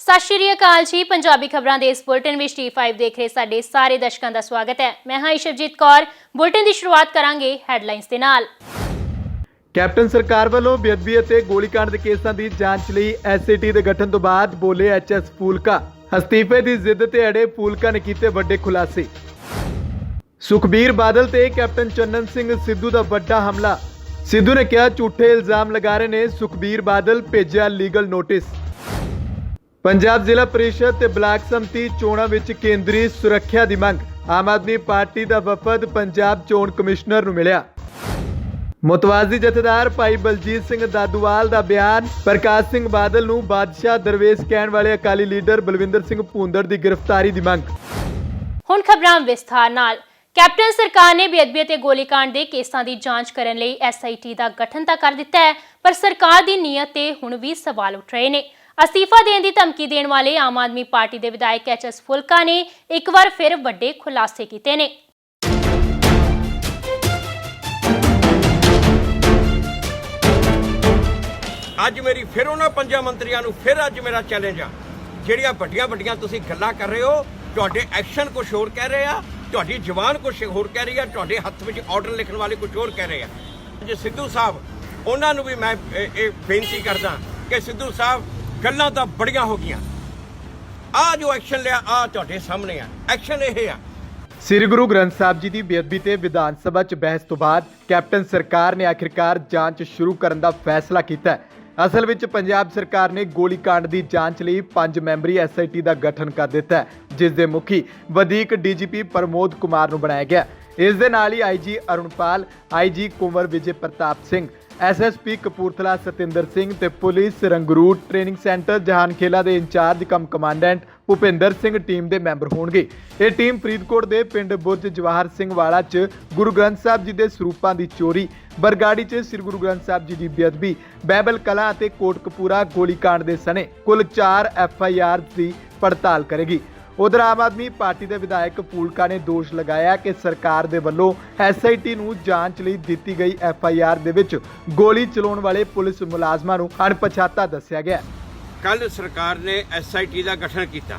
ਸਤਿ ਸ਼੍ਰੀ ਅਕਾਲ ਜੀ, ਪੰਜਾਬੀ ਖਬਰਾਂ ਦੇ ਇਸ ਬੁਲਟਨ ਵਿੱਚ T5 ਦੇਖ ਰਹੇ ਸਾਡੇ ਸਾਰੇ ਦਰਸ਼ਕਾਂ ਦਾ ਸਵਾਗਤ ਹੈ। ਮੈਂ ਹਾਂ ਇਸ਼ਵਜੀਤ ਕੌਰ, ਬੁਲਟਨ ਦੀ ਸ਼ੁਰੂਆਤ ਕਰਾਂਗੇ ਹੈਡਲਾਈਨਸ ਦੇ ਨਾਲ। ਕੈਪਟਨ ਸਰਕਾਰ ਵੱਲੋਂ ਬੇਅਦਬੀ ਅਤੇ ਗੋਲੀकांड ਦੇ ਕੇਸਾਂ ਦੀ ਜਾਂਚ ਲਈ ਐਸਆਈਟੀ ਦੇ ਗਠਨ ਤੋਂ ਬਾਅਦ ਬੋਲੇ ਐਚਐਸ ਫੂਲਕਾ। ਅਸਤੀਫੇ ਦੀ ਜ਼ਿੱਦ ਤੇ ਅੜੇ ਫੂਲਕਾ ਨੇ ਕੀਤੇ ਵੱਡੇ ਖੁਲਾਸੇ। ਸੁਖਬੀਰ ਬਾਦਲ ਤੇ ਕੈਪਟਨ ਚੰਨਨ ਸਿੰਘ ਸਿੱਧੂ ਦਾ ਵੱਡਾ ਹਮਲਾ। ਸਿੱਧੂ ਨੇ ਕਿਹਾ, ਝੂਠੇ ਇਲਜ਼ਾਮ ਲਗਾ ਰਹੇ ਨੇ ਸੁਖਬੀਰ ਬਾਦਲ, ਭੇਜਿਆ ਲੀਗਲ ਨੋਟਿਸ। ਪੰਜਾਬ ਜ਼ਿਲ੍ਹਾ ਪ੍ਰੀਸ਼ਦ ਤੇ ਬਲਾਕ ਸੰਮਤੀ ਚੋਣਾਂ ਵਿੱਚ ਕੇਂਦਰੀ ਸੁਰੱਖਿਆ ਦੀ ਮੰਗ। ਆਮ ਆਦਮੀ ਪਾਰਟੀ ਦਾ ਵਫਦ ਪੰਜਾਬ ਚੋਣ ਕਮਿਸ਼ਨਰ ਨੂੰ ਮਿਲਿਆ। ਮੁਤਵਾਜ਼ੀ ਜਥੇਦਾਰ ਭਾਈ ਬਲਜੀਤ ਸਿੰਘ ਦਾਦੂਵਾਲ ਦਾ ਬਿਆਨ, ਪ੍ਰਕਾਸ਼ ਸਿੰਘ ਬਾਦਲ ਨੂੰ ਬਾਦਸ਼ਾਹ ਦਰਵੇਸ਼ ਕਹਿਣ ਵਾਲੇ ਅਕਾਲੀ ਲੀਡਰ ਬਲਵਿੰਦਰ ਸਿੰਘ ਭੂੰਦੜ ਦੀ ਗ੍ਰਿਫਤਾਰੀ ਦੀ ਮੰਗ। ਹੁਣ ਖਬਰਾਂ ਵਿਸਥਾਰ ਨਾਲ। ਕੈਪਟਨ ਸਰਕਾਰ ਨੇ ਬੇਅਦਬੀ ਅਤੇ ਗੋਲੀकांड ਦੇ ਕੇਸਾਂ ਦੀ ਜਾਂਚ ਕਰਨ ਲਈ ਐਸਆਈਟੀ ਦਾ ਗਠਨ ਤਾਂ ਕਰ ਦਿੱਤਾ ਹੈ, ਪਰ ਸਰਕਾਰ ਦੀ ਨੀਅਤ ਤੇ ਹੁਣ ਵੀ ਸਵਾਲ ਉੱਠ ਰਹੇ ਨੇ। ਅਸਤੀਫਾ ਦੇਣ ਦੀ ਧਮਕੀ ਦੇਣ ਵਾਲੇ ਆਮ ਆਦਮੀ ਪਾਰਟੀ ਦੇ ਵਿਧਾਇਕ ਐਚਐਸ ਫੁਲਕਾ ਨੇ ਇੱਕ ਵਾਰ ਫਿਰ ਵੱਡੇ ਖੁਲਾਸੇ ਕੀਤੇ ਨੇ। ਅੱਜ ਮੇਰੀ ਫਿਰ ਉਹਨਾਂ ਪੰਜਾਂ ਮੰਤਰੀਆਂ ਨੂੰ ਫਿਰ ਅੱਜ ਮੇਰਾ ਚੈਲੰਜ ਆ। ਜਿਹੜੀਆਂ ਵੱਡੀਆਂ ਵੱਡੀਆਂ ਤੁਸੀਂ ਗੱਲਾਂ ਕਰ ਰਹੇ ਹੋ, ਤੁਹਾਡੇ ਐਕਸ਼ਨ ਕੁਝ ਹੋਰ ਕਹਿ ਰਹੇ ਆ, ਤੁਹਾਡੀ ਜ਼ੁਬਾਨ ਕੁਝ ਹੋਰ ਕਹਿ ਰਹੀ ਆ, ਤੁਹਾਡੇ ਹੱਥ ਵਿੱਚ ਆਰਡਰ ਲਿਖਣ ਵਾਲੇ ਕੁਝ ਹੋਰ ਕਹਿ ਰਹੇ ਆ। ਜੇ ਸਿੱਧੂ ਸਾਹਿਬ, ਉਹਨਾਂ ਨੂੰ ਵੀ ਮੈਂ ਇਹ ਇਹ ਬੇਨਤੀ ਕਰਦਾ ਕਿ ਸਿੱਧੂ ਸਾਹਿਬ ਗੱਲਾਂ ਤਾਂ ਬੜੀਆਂ ਹੋ ਗਈਆਂ। ਆ ਜੋ ਐਕਸ਼ਨ ਲਿਆ, ਆ ਤੁਹਾਡੇ ਸਾਹਮਣੇ ਆ। ਐਕਸ਼ਨ ਇਹ ਆ। ਸ੍ਰੀ ਗੁਰੂ ਗ੍ਰੰਥ ਸਾਹਿਬ ਜੀ ਦੀ ਬੇਅਦਬੀ ਤੇ ਵਿਧਾਨ ਸਭਾ 'ਚ ਬਹਿਸ ਤੋਂ ਬਾਅਦ ਕੈਪਟਨ ਸਰਕਾਰ ਨੇ ਆਖਿਰਕਾਰ ਜਾਂਚ ਸ਼ੁਰੂ ਕਰਨ ਦਾ ਫੈਸਲਾ ਕੀਤਾ ਹੈ। ਅਸਲ ਵਿੱਚ ਪੰਜਾਬ ਸਰਕਾਰ ਨੇ ਗੋਲੀकांड ਦੀ ਜਾਂਚ ਲਈ 5 ਮੈਂਬਰੀ ਐਸਆਈਟੀ ਦਾ ਗਠਨ ਕਰ ਦਿੱਤਾ ਹੈ, ਜਿਸ ਦੇ ਮੁਖੀ ਵਧੀਕ ਡੀਜੀਪੀ ਪ੍ਰਮੋਦ ਕੁਮਾਰ ਨੂੰ ਬਣਾਇਆ ਗਿਆ ਇਸ ਦੇ ਨਾਲ ਹੀ IG Arunpal IG Kunwar Vijay Pratap Singh SSP Kapurthala Satinder Singh ਤੇ ਪੁਲਿਸ ਰੰਗਰੂਟ ਟ੍ਰੇਨਿੰਗ ਸੈਂਟਰ ਜਹਾਨਖੇਲਾ ਦੇ incharge cum commandant Bhupinder Singh team ਦੇ ਮੈਂਬਰ ਹੋਣਗੇ। ਇਹ ਟੀਮ ਫਰੀਦਕੋਟ ਦੇ ਪਿੰਡ ਬੁਰਜ ਜਵਾਹਰ ਸਿੰਘ ਵਾਲਾ 'ਚ ਗੁਰੂ ਗ੍ਰੰਥ ਸਾਹਿਬ ਜੀ ਦੇ ਸਰੂਪਾਂ ਦੀ ਚੋਰੀ, ਬਰਗਾੜੀ 'ਚ ਸ੍ਰੀ ਗੁਰੂ ਗ੍ਰੰਥ ਸਾਹਿਬ ਜੀ ਦੀ ਬੇਅਦਬੀ ਬੈਬਲ ਕਲਾ ਅਤੇ ਕੋਟਕਪੂਰਾ ਗੋਲੀकांड ਦੇ ਸਣੇ ਕੁੱਲ 4 ਐਫਆਈਆਰ ਦੀ ਪੜਤਾਲ ਕਰੇਗੀ। ਉਧਰ ਆਮ ਆਦਮੀ ਪਾਰਟੀ ਦੇ ਵਿਧਾਇਕ ਪੂਲਕਾ ਨੇ ਦੋਸ਼ ਲਗਾਇਆ ਕਿ ਸਰਕਾਰ ਦੇ ਵੱਲੋਂ ਐਸਆਈਟੀ ਨੂੰ ਜਾਂਚ ਲਈ ਦਿੱਤੀ ਗਈ ਐਫਆਈਆਰ ਦੇ ਵਿੱਚ ਗੋਲੀ ਚਲਾਉਣ ਵਾਲੇ ਪੁਲਿਸ ਮੁਲਾਜ਼ਮਾਂ ਨੂੰ ਅਣਪਛਾਤਾ ਦੱਸਿਆ ਗਿਆ। ਕੱਲ ਸਰਕਾਰ ਨੇ ਐਸਆਈਟੀ ਦਾ ਗਠਨ ਕੀਤਾ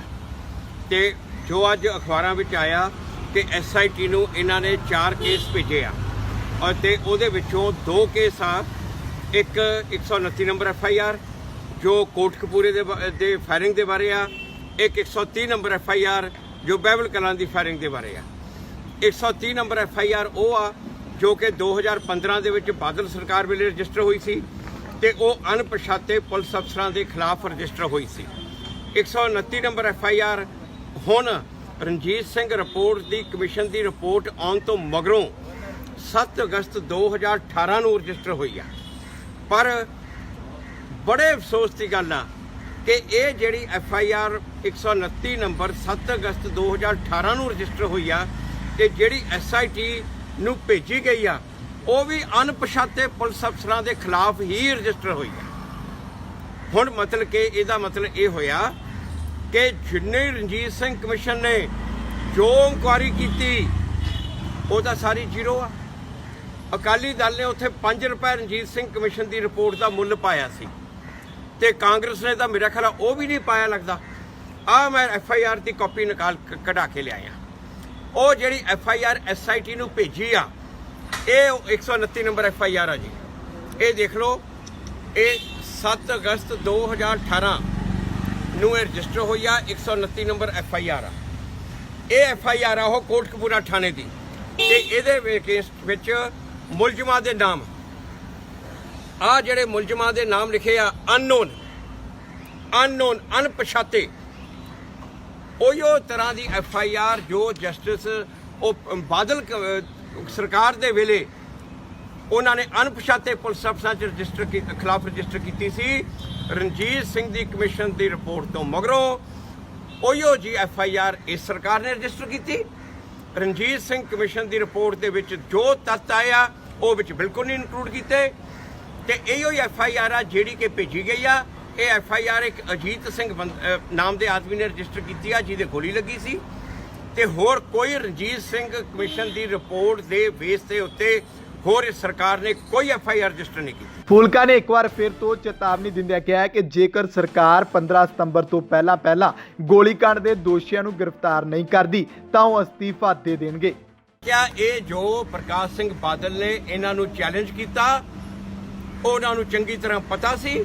ਤੇ ਜੋ ਅੱਜ ਅਖਬਾਰਾਂ ਵਿੱਚ ਆਇਆ ਕਿ ਐਸਆਈਟੀ ਨੂੰ ਇਹਨਾਂ ਨੇ 4 ਕੇਸ ਭੇਜੇ ਆ ਔਰ ਤੇ ਉਹਦੇ ਵਿੱਚੋਂ ਦੋ ਕੇਸ ਆ, ਇੱਕ 129 ਨੰਬਰ ਐਫਆਈਆਰ ਜੋ ਕੋਟਕਪੂਰੇ ਦੇ ਦੇ ਫਾਇਰਿੰਗ ਦੇ ਬਾਰੇ ਆ ਇੱਕ 130 ਨੰਬਰ ਐੱਫ ਆਈ ਆਰ ਜੋ ਬਹਿਬਲ ਕਲਾਂ ਦੀ ਫਾਇਰਿੰਗ ਦੇ ਬਾਰੇ ਆ। 130 ਨੰਬਰ ਐੱਫ ਆਈ ਆਰ ਉਹ ਆ ਜੋ ਕਿ 2015 ਦੇ ਵਿੱਚ ਬਾਦਲ ਸਰਕਾਰ ਵੇਲੇ ਰਜਿਸਟਰ ਹੋਈ ਸੀ ਤੇ ਉਹ ਅਣਪਛਾਤੇ ਪੁਲਿਸ ਅਫਸਰਾਂ ਦੇ ਖਿਲਾਫ ਰਜਿਸਟਰ ਹੋਈ ਸੀ। 129 ਨੰਬਰ ਐੱਫ ਆਈ ਆਰ ਹੁਣ ਰਣਜੀਤ ਸਿੰਘ ਰਿਪੋਰਟ ਦੀ ਕਮਿਸ਼ਨ ਦੀ ਰਿਪੋਰਟ ਆਉਣ ਤੋਂ ਮਗਰੋਂ 7 ਅਗਸਤ 2018 ਨੂੰ ਰਜਿਸਟਰ ਹੋਈ ਆ। ਪਰ ਬੜੇ ਅਫਸੋਸ ਦੀ ਗੱਲ ਆ ਕਿ ਇਹ ਜਿਹੜੀ ਐਫ ਆਈ ਆਰ 129 ਨੰਬਰ 7 ਅਗਸਤ 2018 ਨੂੰ ਰਜਿਸਟਰ ਹੋਈ ਆ ਤੇ ਜਿਹੜੀ ਐਸ ਨੂੰ ਭੇਜੀ ਗਈ ਆ, ਉਹ ਵੀ ਅਣਪਛਾਤੇ ਪੁਲਿਸ ਅਫਸਰਾਂ ਦੇ ਖਿਲਾਫ ਹੀ ਰਜਿਸਟਰ ਹੋਈ ਆ। ਹੁਣ ਮਤਲਬ ਕਿ ਇਹਦਾ ਮਤਲਬ ਇਹ ਹੋਇਆ ਕਿ ਜਿੰਨੇ ਰਣਜੀਤ ਸਿੰਘ ਕਮਿਸ਼ਨ ਨੇ ਜੋ ਇਨਕੁਆਰੀ ਕੀਤੀ ਉਹ ਤਾਂ ਸਾਰੀ ਜ਼ੀਰੋ ਆ। ਅਕਾਲੀ ਦਲ ਨੇ ਉੱਥੇ 5 ਰੁਪਏ ਰਣਜੀਤ ਸਿੰਘ ਕਮਿਸ਼ਨ ਦੀ ਰਿਪੋਰਟ ਦਾ ਮੁੱਲ ਪਾਇਆ ਸੀ ਤੇ ਕਾਂਗਰਸ ਨੇ ਤਾਂ ਮੇਰਾ ਖਿਆਲ ਉਹ ਵੀ ਨਹੀਂ ਪਾਇਆ ਲੱਗਦਾ। ਆ ਮੈਂ ਐਫ ਆਈ ਆਰ ਦੀ ਕਾਪੀ ਨਿਕਾਲ ਕਢਾ ਕੇ ਲਿਆਇਆ। ਉਹ ਜਿਹੜੀ F I R S I T ਨੂੰ ਭੇਜੀ ਆ, ਇਹ 129 ਨੰਬਰ ਐਫ ਆਈ ਆਰ ਆ ਜੀ। ਇਹ ਦੇਖ ਲਓ, ਇਹ 7 ਅਗਸਤ 2018 ਨੂੰ ਇਹ ਰਜਿਸਟਰ ਹੋਈ ਆ 129 ਨੰਬਰ ਐਫ ਆਈ ਆਰ ਆ। ਇਹ ਐਫ ਆਈ ਆਰ ਆ, ਉਹ ਕੋਟਕਪੂਰਾ ਥਾਣੇ ਦੀ। ਤੇ ਇਹਦੇ ਕੇਸ ਵਿੱਚ ਮੁਲਜ਼ਮਾਂ ਦੇ ਨਾਮ। ਆ ਜਿਹੜੇ ਮੁਲਜ਼ਮਾਂ ਦੇ ਨਾਮ ਲਿਖੇ ਆ, ਅਨਨੋਨ। ਅਨਨੋਨ, ਅਣਪਛਾਤੇ। ਉਹੀਓ ਤਰ੍ਹਾਂ ਦੀ ਐਫ ਆਈ ਆਰ ਜੋ ਜਸਟਿਸ ਉਹ ਬਾਦਲ ਸਰਕਾਰ ਦੇ ਵੇਲੇ ਉਹਨਾਂ ਨੇ ਅਣਪਛਾਤੇ ਪੁਲਿਸ ਅਫਸਰਾਂ ਚ ਰਜਿਸਟਰ ਖਿਲਾਫ ਰਜਿਸਟਰ ਕੀਤੀ ਸੀ। ਰਣਜੀਤ ਸਿੰਘ ਦੀ ਕਮਿਸ਼ਨ ਦੀ ਰਿਪੋਰਟ ਤੋਂ ਮਗਰੋਂ ਉਹੀਓ ਜੀ ਐਫ ਆਈ ਆਰ ਇਸ ਸਰਕਾਰ ਨੇ ਰਜਿਸਟਰ ਕੀਤੀ। ਰਣਜੀਤ ਸਿੰਘ ਕਮਿਸ਼ਨ ਦੀ ਰਿਪੋਰਟ ਦੇ ਵਿੱਚ ਜੋ ਤੱਤ ਆਇਆ, ਉਹ ਵਿੱਚ ਬਿਲਕੁਲ ਨਹੀਂ ਇਨਕਲੂਡ ਕੀਤੇ। ਤੇ ਇਹੋ ਹੀ ਐਫ ਆਈ ਆਰ ਆ ਜਿਹੜੀ ਕਿ ਭੇਜੀ ਗਈ ਆ। ਇਹ ਐਫ ਆਈ ਆਰ ਇੱਕ ਅਜੀਤ ਸਿੰਘ ਨਾਮ ਦੇ ਆਦਮੀ ਨੇ ਰਜਿਸਟਰ ਕੀਤੀ ਆ ਜਿਹਦੇ ਗੋਲੀ ਲੱਗੀ ਸੀ। ਤੇ ਹੋਰ ਕੋਈ ਰਣਜੀਤ ਸਿੰਘ ਕਮਿਸ਼ਨ ਦੀ ਰਿਪੋਰਟ ਦੇ ਬੇਸ ਦੇ ਉੱਤੇ ਹੋਰ ਇਸ ਸਰਕਾਰ ਨੇ ਕੋਈ ਐਫ ਆਈ ਆਰ ਰਜਿਸਟਰ ਨਹੀਂ ਕੀਤੀ। ਫੂਲਕਾ ਨੇ ਇੱਕ ਵਾਰ ਫਿਰ ਤੋਂ ਚੇਤਾਵਨੀ ਦਿੰਦਿਆਂ ਕਿਹਾ ਹੈ ਕਿ ਜੇਕਰ ਸਰਕਾਰ 15 ਸਤੰਬਰ ਤੋਂ ਪਹਿਲਾਂ ਪਹਿਲਾਂ ਗੋਲੀकांड ਦੇ ਦੋਸ਼ੀਆਂ ਨੂੰ ਗ੍ਰਿਫਤਾਰ ਨਹੀਂ ਕਰਦੀ ਤਾਂ ਉਹ ਅਸਤੀਫਾ ਦੇ ਦੇਣਗੇ। ਕਿਆ ਇਹ ਜੋ ਪ੍ਰਕਾਸ਼ ਸਿੰਘ ਬਾਦਲ ਨੇ ਇਹਨਾਂ ਨੂੰ ਚੈਲੰਜ ਕੀਤਾ ਉਹਨਾਂ ਨੂੰ ਚੰਗੀ ਤਰ੍ਹਾਂ ਪਤਾ ਸੀ?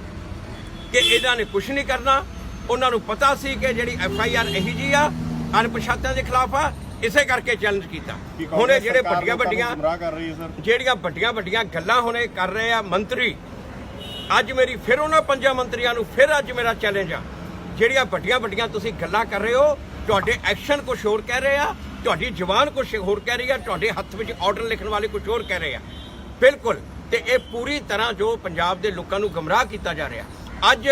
ਕਿ ਇਹਨਾਂ ਨੇ ਕੁਝ ਨਹੀਂ ਕਰਨਾ। ਉਹਨਾਂ ਨੂੰ ਪਤਾ ਸੀ ਕਿ ਜਿਹੜੀ ਐਫ ਆਈ ਆਰ ਇਹੀ ਜੀ ਆ ਅਣਪਛਾਤਿਆਂ ਦੇ ਖਿਲਾਫ ਆ ਇਸੇ ਕਰਕੇ ਚੈਲੰਜ ਕੀਤਾ। ਹੁਣ ਇਹ ਜਿਹੜੇ ਵੱਡੀਆਂ ਵੱਡੀਆਂ ਜਿਹੜੀਆਂ ਵੱਡੀਆਂ ਵੱਡੀਆਂ ਗੱਲਾਂ ਹੁਣ ਕਰ ਰਹੇ ਆ ਮੰਤਰੀ ਅੱਜ ਮੇਰੀ ਫਿਰ ਉਹਨਾਂ ਪੰਜਾਂ ਮੰਤਰੀਆਂ ਨੂੰ ਫਿਰ ਅੱਜ ਮੇਰਾ ਚੈਲੰਜ ਆ। ਜਿਹੜੀਆਂ ਵੱਡੀਆਂ ਵੱਡੀਆਂ ਤੁਸੀਂ ਗੱਲਾਂ ਕਰ ਰਹੇ ਹੋ ਤੁਹਾਡੇ ਐਕਸ਼ਨ ਕੁਝ ਹੋਰ ਕਹਿ ਰਹੇ ਆ ਤੁਹਾਡੀ ਜ਼ੁਬਾਨ ਕੁਝ ਹੋਰ ਕਹਿ ਰਹੀ ਆ ਤੁਹਾਡੇ ਹੱਥ ਵਿੱਚ ਆਰਡਰ ਲਿਖਣ ਵਾਲੇ ਕੁਝ ਹੋਰ ਕਹਿ ਰਹੇ ਆ। ਬਿਲਕੁਲ ਤੇ ਇਹ ਪੂਰੀ ਤਰ੍ਹਾਂ ਜੋ ਪੰਜਾਬ ਦੇ ਲੋਕਾਂ ਨੂੰ ਗਮਰਾਹ ਕੀਤਾ ਜਾ ਰਿਹਾ। ਅੱਜ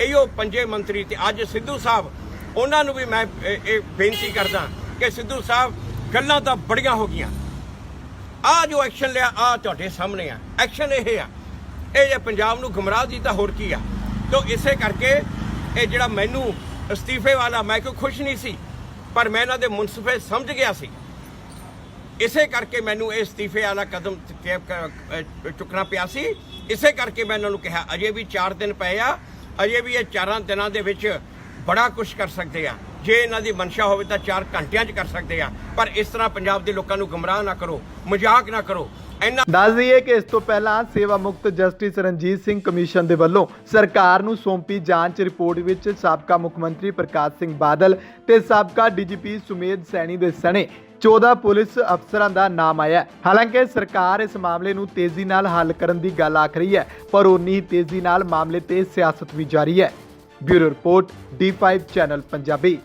ਇਹੋ ਪੰਜੇ ਮੰਤਰੀ ਤੇ ਅੱਜ ਸਿੱਧੂ ਸਾਹਿਬ, ਉਹਨਾਂ ਨੂੰ ਵੀ ਮੈਂ, ਇਹ ਬੇਨਤੀ ਕਰਦਾ ਕਿ ਸਿੱਧੂ ਸਾਹਿਬ ਗੱਲਾਂ ਤਾਂ ਬੜੀਆਂ ਹੋ ਗਈਆਂ। ਆ ਜੋ ਐਕਸ਼ਨ ਲਿਆ ਆ ਤੁਹਾਡੇ ਸਾਹਮਣੇ ਆ। ਐਕਸ਼ਨ ਇਹ ਆ, ਇਹ ਜੇ ਪੰਜਾਬ ਨੂੰ ਗੁੰਮਰਾਹ ਦੀ ਤਾਂ ਹੋਰ ਕੀ ਆ। ਤੋ ਇਸੇ ਕਰਕੇ ਇਹ ਜਿਹੜਾ ਮੈਨੂੰ ਅਸਤੀਫੇ ਵਾਲਾ, ਮੈਂ ਕੋਈ ਖੁਸ਼ ਨਹੀਂ ਸੀ, ਪਰ ਮੈਂ ਇਹਨਾਂ ਦੇ ਮੁਨਸਫੇ ਸਮਝ ਗਿਆ ਸੀ। ਇਸੇ ਕਰਕੇ ਮੈਨੂੰ ਇਹ ਅਸਤੀਫੇ ਵਾਲਾ ਕਦਮ ਚ- ਚੁੱਕਣਾ ਪਿਆ ਸੀ। ਇਸੇ ਕਰਕੇ ਮੈਂ ਇਹਨਾਂ ਨੂੰ ਕਿਹਾ, ਅਜੇ ਵੀ 4 ਦਿਨ ਪਏ ਆ, ਅਜੇ ਵੀ ਇਹ ਚਾਰਾਂ ਦਿਨਾਂ ਦੇ ਵਿੱਚ ਬੜਾ ਕੁਝ ਕਰ ਸਕਦੇ ਆ। ਜੇ ਇਹਨਾਂ ਦੀ ਮਨਸ਼ਾ ਹੋਵੇ ਤਾਂ 4 ਘੰਟਿਆਂ 'ਚ ਕਰ ਸਕਦੇ ਆ। ਪਰ ਇਸ ਤਰ੍ਹਾਂ ਪੰਜਾਬ ਦੇ ਲੋਕਾਂ ਨੂੰ ਗੁੰਮਰਾਹ ਨਾ ਕਰੋ, ਮਜ਼ਾਕ ਨਾ ਕਰੋ। ਇੰਨਾ ਦੱਸ ਦਈਏ ਕਿ ਇਸ ਤੋਂ ਪਹਿਲਾਂ ਸੇਵਾ ਮੁਕਤ ਜਸਟਿਸ ਰਣਜੀਤ ਸਿੰਘ ਕਮਿਸ਼ਨ ਦੇ ਵੱਲੋਂ ਸਰਕਾਰ ਨੂੰ ਸੌਂਪੀ ਜਾਂਚ ਰਿਪੋਰਟ ਵਿੱਚ ਸਾਬਕਾ ਮੁੱਖ ਮੰਤਰੀ ਪ੍ਰਕਾਸ਼ ਸਿੰਘ ਬਾਦਲ ਤੇ ਸਾਬਕਾ ਡੀਜੀਪੀ ਸੁਮੇਧ ਸੈਣੀ ਦੇ ਸਣੇ 14 ਪੁਲਿਸ ਅਫਸਰਾਂ ਦਾ ਨਾਮ ਆਇਆ ਹਾਲਾਂਕਿ ਸਰਕਾਰ ਇਸ ਮਾਮਲੇ ਨੂੰ ਤੇਜ਼ੀ ਨਾਲ ਹੱਲ ਕਰਨ ਦੀ ਗੱਲ ਆਖ ਰਹੀ ਹੈ, ਪਰ ਉਨੀ ਹੀ ਤੇਜ਼ੀ ਨਾਲ ਮਾਮਲੇ ਤੇ ਸਿਆਸਤ ਵੀ ਜਾਰੀ ਹੈ। Bureau report D5 channel Punjabi.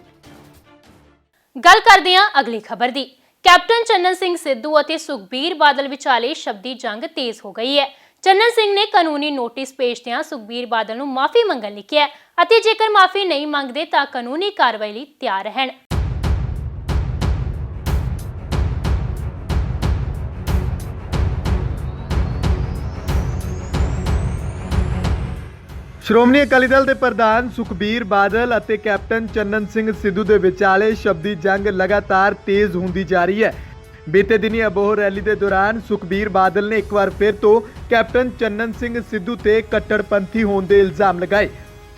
ਗੱਲ ਕਰਦੇ ਹਾਂ ਅਗਲੀ ਖਬਰ ਦੀ। ਕੈਪਟਨ ਚੰਨਨ ਸਿੰਘ ਸਿੱਧੂ ਅਤੇ ਸੁਖਬੀਰ ਬਾਦਲ ਵਿਚਾਲੇ ਸ਼ਬਦੀ ਜੰਗ ਤੇਜ਼ ਹੋ ਗਈ ਹੈ। ਚੰਨਨ ਸਿੰਘ ਨੇ ਕਾਨੂੰਨੀ ਨੋਟਿਸ ਭੇਜਦਿਆਂ ਸੁਖਬੀਰ ਬਾਦਲ ਨੂੰ ਮਾਫੀ ਮੰਗਣ ਲਿਖਿਆ ਹੈ ਅਤੇ ਜੇਕਰ ਮਾਫੀ ਨਹੀਂ ਮੰਗਦੇ ਤਾਂ ਕਾਨੂੰਨੀ ਕਾਰਵਾਈ ਲਈ ਤਿਆਰ ਰਹਿਣ। ਸ਼੍ਰੋਮਣੀ ਅਕਾਲੀ ਦਲ ਦੇ ਪ੍ਰਧਾਨ ਸੁਖਬੀਰ ਬਾਦਲ ਅਤੇ ਕੈਪਟਨ ਚੰਨਨ ਸਿੰਘ ਸਿੱਧੂ ਦੇ ਵਿਚਾਲੇ ਸ਼ਬਦੀ ਜੰਗ ਲਗਾਤਾਰ ਤੇਜ਼ ਹੁੰਦੀ ਜਾ ਰਹੀ ਹੈ। ਬੀਤੇ ਦਿਨੀ ਅਬੋਹਰ ਰੈਲੀ ਦੇ ਦੌਰਾਨ ਸੁਖਬੀਰ ਬਾਦਲ ਨੇ ਇੱਕ ਵਾਰ ਫਿਰ ਤੋਂ ਕੈਪਟਨ ਚੰਨਨ ਸਿੰਘ ਸਿੱਧੂ ਤੇ ਕੱਟੜਪੰਥੀ ਹੋਣ ਦੇ ਇਲਜ਼ਾਮ ਲਗਾਏ।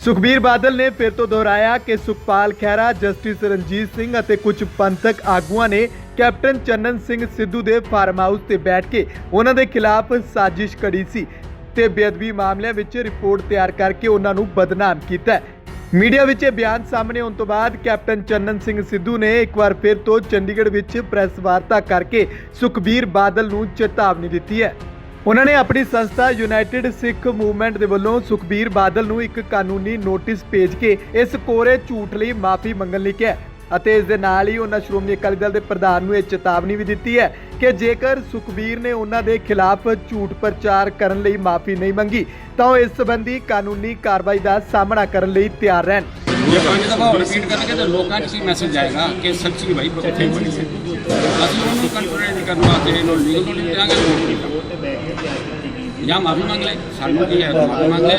ਸੁਖਬੀਰ ਬਾਦਲ ਨੇ ਫਿਰ ਤੋਂ ਦੁਹਰਾਇਆ ਕਿ ਸੁਖਪਾਲ ਖਹਿਰਾ, ਜਸਟਿਸ ਰਣਜੀਤ ਸਿੰਘ ਅਤੇ ਕੁਝ ਪੰਥਕ ਆਗੂਆਂ ਨੇ ਕੈਪਟਨ ਚੰਨਨ ਸਿੰਘ ਸਿੱਧੂ ਦੇ ਫਾਰਮ ਹਾਊਸ ਤੇ ਬੈਠ ਕੇ ਉਹਨਾਂ ਦੇ ਖਿਲਾਫ ਸਾਜ਼ਿਸ਼ ਕੜੀ ਸੀ। ਤੇ ਬੇਅਦਬੀ ਮਾਮਲਿਆਂ ਵਿੱਚ ਰਿਪੋਰਟ ਤਿਆਰ ਕਰਕੇ ਉਹਨਾਂ ਨੂੰ ਬਦਨਾਮ ਕੀਤਾ ਮੀਡੀਆ ਵਿੱਚ ਇਹ ਬਿਆਨ ਸਾਹਮਣੇ ਆਉਣ ਤੋਂ ਬਾਅਦ ਕੈਪਟਨ ਚੰਨਨ ਸਿੰਘ ਸਿੱਧੂ ਨੇ ਇੱਕ ਵਾਰ ਫਿਰ ਤੋਂ ਚੰਡੀਗੜ੍ਹ ਵਿੱਚ ਪ੍ਰੈਸ ਵਾਰਤਾ ਕਰਕੇ ਸੁਖਬੀਰ ਬਾਦਲ ਨੂੰ ਚੇਤਾਵਨੀ ਦਿੱਤੀ ਹੈ। ਉਹਨਾਂ ਨੇ ਆਪਣੀ ਸੰਸਥਾ ਯੂਨਾਈਟਿਡ ਸਿੱਖ ਮੂਵਮੈਂਟ ਦੇ ਵੱਲੋਂ ਸੁਖਬੀਰ ਬਾਦਲ ਨੂੰ ਇੱਕ ਕਾਨੂੰਨੀ ਨੋਟਿਸ ਭੇਜ ਕੇ ਇਸ ਕੋਰੇ ਝੂਠ ਲਈ ਮਾਫੀ ਮੰਗਣ ਲਈ ਕਿਹਾ ਅਤੇ ਇਸ ਦੇ ਨਾਲ ਹੀ ਉਹਨਾਂ ਸ਼੍ਰੋਮਣੀ ਅਕਾਲੀ ਦਲ ਦੇ ਪ੍ਰਧਾਨ ਨੂੰ ਇਹ ਚੇਤਾਵਨੀ ਵੀ ਦਿੱਤੀ ਹੈ ਕਿ ਜੇਕਰ ਸੁਖਬੀਰ ਨੇ ਉਹਨਾਂ ਦੇ ਖਿਲਾਫ ਝੂਠ ਪ੍ਰਚਾਰ ਕਰਨ ਲਈ ਮਾਫੀ ਨਹੀਂ ਮੰਗੀ, ਤਾਂ ਉਹ ਇਸ ਸੰਬੰਧੀ ਕਾਨੂੰਨੀ ਕਾਰਵਾਈ ਦਾ ਸਾਹਮਣਾ ਕਰਨ ਲਈ ਤਿਆਰ ਰਹਿਣ। ਜੇ ਪੰਜ ਦਫਾ ਰਿਪੀਟ ਕਰਨਗੇ ਤਾਂ ਲੋਕਾਂ 'ਚ ਕੀ ਮੈਸੇਜ ਜਾਏਗਾ ਕਿ ਸੱਚੀ ਭਾਈ ਕਿੱਥੇ ਬਣੀ ਸੀ ਅਸੀਂ ਉਹਨੂੰ ਕੰਟਰੋਲ ਕਰਨ ਵਾਸਤੇ, ਇਹਨੂੰ ਲੀਗਲ ਨੋਟਿਸ ਦਿਆਂਗੇ ਜਾਂ ਮਾਫੀ ਮੰਗ ਲੈ। ਸਾਨੂੰ ਕੀ ਹੈ? ਮਾਫੀ ਮੰਗ ਲੈ।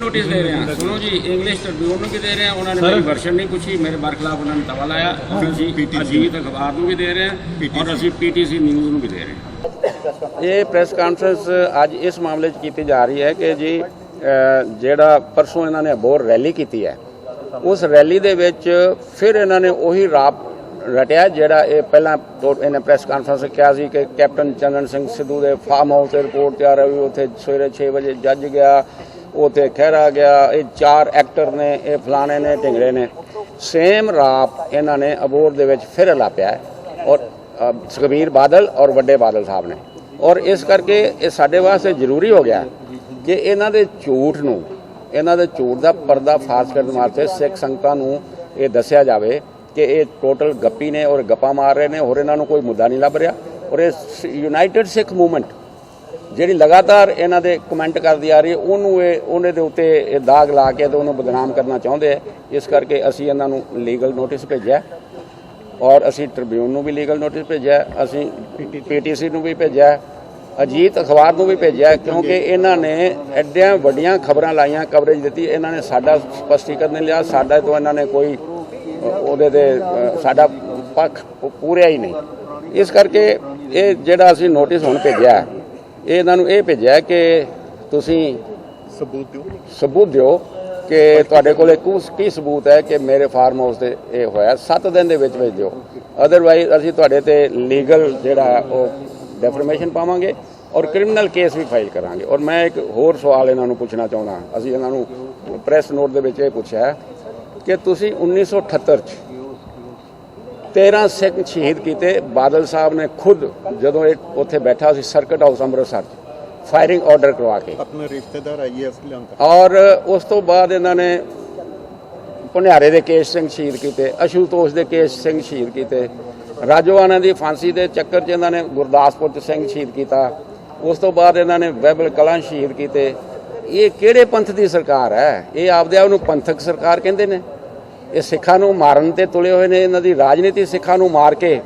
ਨੋਟਿਸ ਦੇ ਰਹੇ ਹਾਂ। ਸੁਣੋ ਜੀ ਇੰਗਲਿਸ਼ ਟ੍ਰਿਬਿਊਨ ਨੂੰ ਵੀ ਦੇ ਰਹੇ ਹਾਂ? ਉਹਨਾਂ ਨੇ ਮੇਰੀ ਵਰਸ਼ਨ ਨਹੀਂ ਪੁੱਛੀ। ਮੇਰੇ ਬਰਖਲਾਫ ਉਹਨਾਂ ਨੇ ਦਵਾ ਲਾਇਆ। ਅਸੀਂ ਅਜੀਤ ਅਖਬਾਰ ਨੂੰ ਵੀ ਦੇ ਰਹੇ ਹਾਂ ਔਰ ਅਸੀਂ ਪੀਟੀਸੀ ਨਿਊਜ਼ ਨੂੰ ਵੀ ਦੇ ਰਹੇ ਹਾਂ। ਇਹ ਪ੍ਰੈਸ ਕਾਨਫਰੰਸ ਅੱਜ ਇਸ ਮਾਮਲੇ 'ਚ ਕੀਤੀ ਜਾ ਰਹੀ ਹੈ ਕਿ ਜੀ ਜਿਹੜਾ ਪਰਸੋਂ ਇਹਨਾਂ ਨੇ ਅਬੋਰ ਰੈਲੀ ਕੀਤੀ ਹੈ ਉਸ ਰੈਲੀ ਦੇ ਵਿੱਚ ਫਿਰ ਇਹਨਾਂ ਨੇ ਉਹੀ ਰਾਪ ਰਟਿਆ, ਜਿਹੜਾ ਇਹ ਪਹਿਲਾਂ ਇਹਨੇ ਪ੍ਰੈਸ ਕਾਨਫਰੰਸ ਕਿਹਾ ਸੀ ਕਿ ਕੈਪਟਨ ਚੰਨਨ ਸਿੰਘ ਸਿੱਧੂ ਦੇ ਫਾਰਮ ਹਾਊਸ ਤੇ ਰਿਪੋਰਟ ਤਿਆਰ ਹੋਈ, ਉੱਥੇ ਸਵੇਰੇ 6 ਵਜੇ ਜੱਜ ਗਿਆ, ਉੱਥੇ ਖਹਿਰਾ ਗਿਆ, ਇਹ ਚਾਰ ਐਕਟਰ ਨੇ, ਇਹ ਫਲਾਣੇ ਨੇ, ਢਿੰਗੜੇ ਨੇ। ਸੇਮ ਰਾਪ ਇਹਨਾਂ ਨੇ ਅਬੋਰ ਦੇ ਵਿੱਚ ਫਿਰ ਲਾਪਿਆ ਔਰ ਸੁਖਬੀਰ ਬਾਦਲ ਔਰ ਵੱਡੇ ਬਾਦਲ ਸਾਹਿਬ ਨੇ। ਔਰ ਇਸ ਕਰਕੇ ਇਹ ਸਾਡੇ ਵਾਸਤੇ ਜ਼ਰੂਰੀ ਹੋ ਗਿਆ ਕਿ ਇਹਨਾਂ ਦੇ ਝੂਠ ਨੂੰ, ਇਹਨਾਂ ਦੇ ਝੂਠ ਦਾ ਪਰਦਾ ਫਾਸ਼ ਕਰਨ ਵਾਸਤੇ ਸਿੱਖ ਸੰਗਤਾਂ ਨੂੰ ਇਹ ਦੱਸਿਆ ਜਾਵੇ ਕਿ ਇਹ ਟੋਟਲ ਗੱਪੀ ਨੇ ਔਰ ਗੱਪਾਂ ਮਾਰ ਰਹੇ ਨੇ, ਹੋਰ ਇਹਨਾਂ ਨੂੰ ਕੋਈ ਮੁੱਦਾ ਨਹੀਂ ਲੱਭ ਰਿਹਾ। ਔਰ ਇਹ ਯੂਨਾਈਟਿਡ ਸਿੱਖ ਮੂਵਮੈਂਟ ਜਿਹੜੀ ਲਗਾਤਾਰ ਇਹਨਾਂ ਦੇ ਕਮੈਂਟ ਕਰਦੀ ਆ ਰਹੀ ਹੈ, ਉਹਨੂੰ ਇਹ, ਉਹਨੇ ਦੇ ਉੱਤੇ ਇਹ ਦਾਗ ਲਾ ਕੇ ਤੇ ਉਹਨੂੰ ਬਦਨਾਮ ਕਰਨਾ ਚਾਹੁੰਦੇ ਆ। ਇਸ ਕਰਕੇ ਅਸੀਂ ਇਹਨਾਂ ਨੂੰ ਲੀਗਲ ਨੋਟਿਸ ਭੇਜਿਆ। ਔਰ ਅਸੀਂ ਟ੍ਰਿਬਿਊਨ ਨੂੰ ਵੀ ਲੀਗਲ ਨੋਟਿਸ ਭੇਜਿਆ, ਅਸੀਂ ਪੀਟੀਸੀ ਨੂੰ ਵੀ ਭੇਜਿਆ, ਅਜੀਤ ਅਖਬਾਰ ਨੂੰ ਵੀ ਭੇਜਿਆ, ਕਿਉਂਕਿ ਇਹਨਾਂ ਨੇ ਐਡੀਆਂ ਵੱਡੀਆਂ ਖਬਰਾਂ ਲਾਈਆਂ ਕਵਰੇਜ ਦਿੱਤੀ। ਇਹਨਾਂ ਨੇ ਸਾਡਾ ਸਪਸ਼ਟੀਕਰਨ ਨਹੀਂ ਲਿਆ, ਸਾਡਾ ਤੋਂ ਇਹਨਾਂ ਨੇ ਕੋਈ ਉਹਦੇ ਤੇ ਸਾਡਾ ਪੱਖ ਪੂਰਿਆ ਹੀ ਨਹੀਂ। ਇਸ ਕਰਕੇ ਇਹ ਜਿਹੜਾ ਅਸੀਂ ਨੋਟਿਸ ਹੁਣ ਭੇਜਿਆ ਇਹ ਇਹਨਾਂ ਨੂੰ ਇਹ ਭੇਜਿਆ ਕਿ ਤੁਸੀਂ ਸਬੂਤ ਦਿਓ। ਸਬੂਤ ਦਿਓ ਕਿ ਤੁਹਾਡੇ ਕੋਲੇ ਕੀ ਸਬੂਤ ਹੈ ਕਿ ਮੇਰੇ ਫਾਰਮ ਹਾਊਸ ਤੇ ਇਹ ਹੋਇਆ। 7 ਦਿਨ ਦੇ ਵਿੱਚ ਵਿੱਚ ਦਿਓ। ਅਦਰਵਾਈਜ਼ ਅਸੀਂ ਤੁਹਾਡੇ ਤੇ ਲੀਗਲ ਜਿਹੜਾ ਉਹ ਡੈਫਰਮੇਸ਼ਨ ਪਾਵਾਂਗੇ ਔਰ ਕ੍ਰਿਮੀਨਲ ਕੇਸ ਵੀ ਫਾਈਲ ਕਰਾਂਗੇ। ਔਰ ਮੈਂ ਇੱਕ ਹੋਰ ਸਵਾਲ ਇਹਨਾਂ ਨੂੰ ਪੁੱਛਣਾ ਚਾਹੁੰਦਾ। ਅਸੀਂ ਇਹਨਾਂ ਨੂੰ ਪ੍ਰੈਸ ਨੋਟ ਦੇ ਵਿੱਚ ਇਹ ਪੁੱਛਿਆ ਕਿ ਤੁਸੀਂ 1978 ਚ 13 ਸਿੱਖ ਸ਼ਹੀਦ ਕੀਤੇ। ਬਾਦਲ ਸਾਹਿਬ ਨੇ ਖੁਦ ਜਦੋਂ ਇਹ ਉੱਥੇ ਬੈਠਾ ਸੀ ਸਰਕਟ ਹਾਊਸ ਅੰਮ੍ਰਿਤਸਰ 'ਚ ਫਾਇਰਿੰਗ ਆਰਡਰ ਕਰਵਾ ਕੇ। ਆਪਣੇ ਰਿਸ਼ਤੇਦਾਰ ਆਈਐਸ ਲਿਆਂਦਾ ਔਰ ਉਸ ਤੋਂ ਬਾਅਦ ਇਹਨਾਂ ਨੇ ਪੁਨਿਆਰੇ ਦੇ ਕੇਸ਼ ਸਿੰਘ ਸ਼ਹੀਦ ਕੀਤੇ ਅਸ਼ੂਤੋਸ਼ ਦੇ ਕੇਸ਼ ਸਿੰਘ ਸ਼ਹੀਦ ਕੀਤੇ ਰਾਜੋਆਣਾ ਦੀ ਫਾਂਸੀ ਦੇ ਚੱਕਰ 'ਚ ਇਹਨਾਂ ਨੇ ਗੁਰਦਾਸਪੁਰ 'ਚ ਸਿੰਘ ਸ਼ਹੀਦ ਕੀਤਾ। ਉਸ ਤੋਂ ਬਾਅਦ ਇਹਨਾਂ ਨੇ ਵੈਬਲ ਕਲਾਂ ਸ਼ਹੀਦ ਕੀਤੇ। ਇਹ ਕਿਹੜੇ ਪੰਥ ਦੀ ਸਰਕਾਰ ਹੈ? ਇਹ ਆਪਦੇ ਆਪ ਨੂੰ ਪੰਥਕ ਸਰਕਾਰ ਕਹਿੰਦੇ ਨੇ। ਇਹ ਸਿੱਖਾਂ ਨੂੰ ਮਾਰਨ ਤੇ ਤੁਲੇ ਹੋਏ ਨੇ, ਇਹਨਾਂ ਦੀ ਰਾਜਨੀਤੀ ਸਿੱਖਾਂ ਨੂੰ ਮਾਰ ਕੇ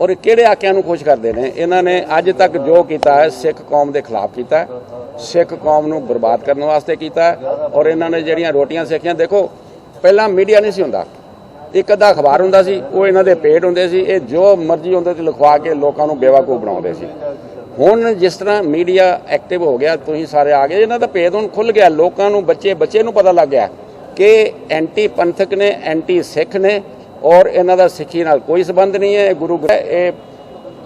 ਔਰ ਇਹ ਕਿਹੜੇ ਆਕਿਆਂ ਨੂੰ ਖੁਸ਼ ਕਰਦੇ ਨੇ? ਇਹਨਾਂ ਨੇ ਅੱਜ ਤੱਕ ਜੋ ਕੀਤਾ ਹੈ, ਸਿੱਖ ਕੌਮ ਦੇ ਖਿਲਾਫ ਕੀਤਾ ਹੈ, ਸਿੱਖ ਕੌਮ ਨੂੰ ਬਰਬਾਦ ਕਰਨ ਵਾਸਤੇ ਕੀਤਾ ਹੈ ਔਰ ਇਹਨਾਂ ਨੇ ਜਿਹੜੀਆਂ ਰੋਟੀਆਂ ਸੇਕੀਆਂ ਦੇਖੋ, ਪਹਿਲਾਂ ਮੀਡੀਆ ਨਹੀਂ ਸੀ ਹੁੰਦਾ। ਇੱਕ ਅੱਧਾ ਅਖਬਾਰ ਹੁੰਦਾ ਸੀ, ਉਹ ਇਹਨਾਂ ਦੇ ਪੇਟ ਹੁੰਦੇ ਸੀ, ਇਹ ਜੋ ਮਰਜ਼ੀ ਹੁੰਦੇ ਤੇ ਲਿਖਵਾ ਕੇ ਲੋਕਾਂ ਨੂੰ ਬੇਵਕੂਫ ਬਣਾਉਂਦੇ ਸੀ। ਹੁਣ ਜਿਸ ਤਰ੍ਹਾਂ ਮੀਡੀਆ ਐਕਟਿਵ ਹੋ ਗਿਆ, ਤੁਸੀਂ ਸਾਰੇ ਆ ਗਏ, ਇਹਨਾਂ ਦਾ ਭੇਦ ਹੁਣ ਖੁੱਲ ਗਿਆ, ਲੋਕਾਂ ਨੂੰ, ਬੱਚੇ ਬੱਚੇ ਨੂੰ ਪਤਾ ਲੱਗ ਗਿਆ। ਕਿ ਐਂਟੀ ਪੰਥਕ ਨੇ, ਐਂਟੀ ਸਿੱਖ ਨੇ ਔਰ ਇਹਨਾਂ ਦਾ ਸਿੱਖੀ ਨਾਲ ਕੋਈ ਸਬੰਧ ਨਹੀਂ ਹੈ। ਗੁਰੂ ਇਹ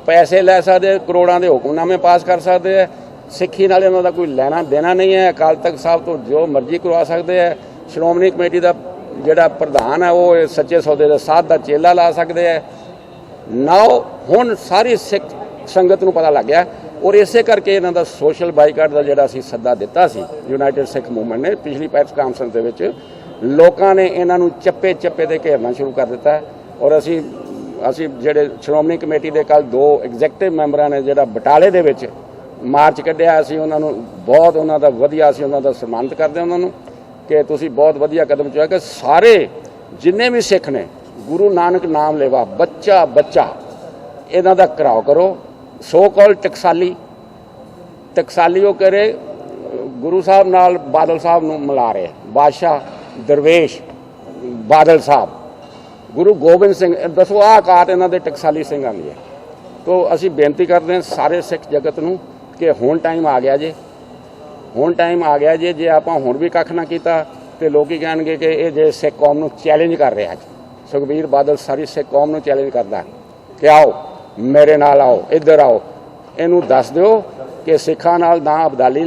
ਪੈਸੇ ਲੈ ਸਕਦੇ ਕਰੋੜਾਂ ਦੇ ਹੁਕਮਨਾਮੇ ਪਾਸ ਕਰ ਸਕਦੇ ਹੈ ਸਿੱਖੀ ਨਾਲ ਇਹਨਾਂ ਦਾ ਕੋਈ ਲੈਣਾ ਦੇਣਾ ਨਹੀਂ ਹੈ। ਅਕਾਲ ਤਖਤ ਸਾਹਿਬ ਤੋਂ ਜੋ ਮਰਜ਼ੀ ਕਰਵਾ ਸਕਦੇ ਹੈ ਸ਼੍ਰੋਮਣੀ ਕਮੇਟੀ ਦਾ ਜਿਹੜਾ ਪ੍ਰਧਾਨ ਹੈ ਉਹ ਇਹ ਸੱਚੇ ਸੌਦੇ ਦਾ ਸਾਧ ਦਾ ਚੇਲਾ ਲਾ ਸਕਦੇ ਹੈ ਨਾਓ ਹੁਣ ਸਾਰੀ ਸਿੱਖ ਸੰਗਤ ਨੂੰ ਪਤਾ ਲੱਗ ਗਿਆ ਔਰ ਇਸੇ ਕਰਕੇ ਇਹਨਾਂ ਦਾ ਸੋਸ਼ਲ ਬਾਈਕਾਟ ਦਾ ਜਿਹੜਾ ਅਸੀਂ ਸੱਦਾ ਦਿੱਤਾ ਸੀ ਯੂਨਾਈਟਿਡ ਸਿੱਖ ਮੂਵਮੈਂਟ ਨੇ, ਪਿਛਲੀ ਪ੍ਰੈਸ ਕਾਨਫਰੰਸ ਦੇ ਵਿੱਚ, ਲੋਕਾਂ ਨੇ ਇਹਨਾਂ ਨੂੰ ਚੱਪੇ ਚੱਪੇ ਤੇ ਘੇਰਨਾ ਸ਼ੁਰੂ ਕਰ ਦਿੱਤਾ ਔਰ ਅਸੀਂ ਅਸੀਂ ਜਿਹੜੇ ਸ਼੍ਰੋਮਣੀ ਕਮੇਟੀ ਦੇ ਕੱਲ ਦੋ ਐਗਜ਼ੈਕਟਿਵ ਮੈਂਬਰਾਂ ਨੇ ਜਿਹੜਾ ਬਟਾਲੇ ਦੇ ਵਿੱਚ ਮਾਰਚ ਕੱਢਿਆ, ਅਸੀਂ ਉਹਨਾਂ ਨੂੰ ਬਹੁਤ ਉਹਨਾਂ ਦਾ ਵਧੀਆ, ਅਸੀਂ ਉਹਨਾਂ ਦਾ ਸਨਮਾਨਿਤ ਕਰਦੇ ਹਾਂ ਉਹਨਾਂ ਨੂੰ ਕਿ ਤੁਸੀਂ ਬਹੁਤ ਵਧੀਆ ਕਦਮ ਚੁੱਕਿਆ ਕਿ ਸਾਰੇ ਜਿੰਨੇ ਵੀ ਸਿੱਖ ਨੇ, ਗੁਰੂ ਨਾਨਕ ਨਾਮ ਲੈਵਾ ਬੱਚਾ ਬੱਚਾ ਇਹਨਾਂ ਦਾ ਘਰਾਓ ਕਰੋ। ਸੋ ਕਾਲ ਟਕਸਾਲੀ ਟਕਸਾਲੀ ਉਹ ਕਰੇ ਗੁਰੂ ਸਾਹਿਬ ਨਾਲ ਬਾਦਲ ਸਾਹਿਬ ਨੂੰ ਮਿਲਾ ਰਹੇ। ਬਾਦਸ਼ਾਹ ਦਰਵੇਸ਼, ਬਾਦਲ ਸਾਹਿਬ। ਗੁਰੂ ਗੋਬਿੰਦ ਸਿੰਘ, ਦੱਸੋ ਆਹ ਕਾਤ ਇਹਨਾਂ ਦੇ ਟਕਸਾਲੀ ਸਿੰਘਾਂ ਦੀ ਹੈ। ਤੋ ਅਸੀਂ ਬੇਨਤੀ ਕਰਦੇ ਹਾਂ ਸਾਰੇ ਸਿੱਖ ਜਗਤ ਨੂੰ ਕਿ ਹੁਣ ਟਾਈਮ ਆ ਗਿਆ ਜੇ। ਹੁਣ ਟਾਈਮ ਆ ਗਿਆ ਜੇ ਜੇ ਆਪਾਂ ਹੁਣ ਵੀ ਕੱਖ ਨਾ ਕੀਤਾ ਤੇ ਲੋਕੀ ਕਹਿਣਗੇ ਕਿ ਇਹ ਜੇ ਸਿੱਖ ਕੌਮ ਨੂੰ ਚੈਲੰਜ ਕਰ ਰਿਹਾ ਅੱਜ ਸੁਖਬੀਰ ਬਾਦਲ ਸਾਰੀ ਸਿੱਖ ਕੌਮ ਨੂੰ ਚੈਲੰਜ ਕਰਦਾ ਕਿ ਆਓ ਮੇਰੇ ਨਾਲ ਆਓ ਇੱਧਰ ਆਓ। ਇਹਨੂੰ ਦੱਸ ਦਿਓ ਕਿ ਸਿੱਖਾਂ ਨਾਲ ਨਾ ਅਬਦਾਲੀ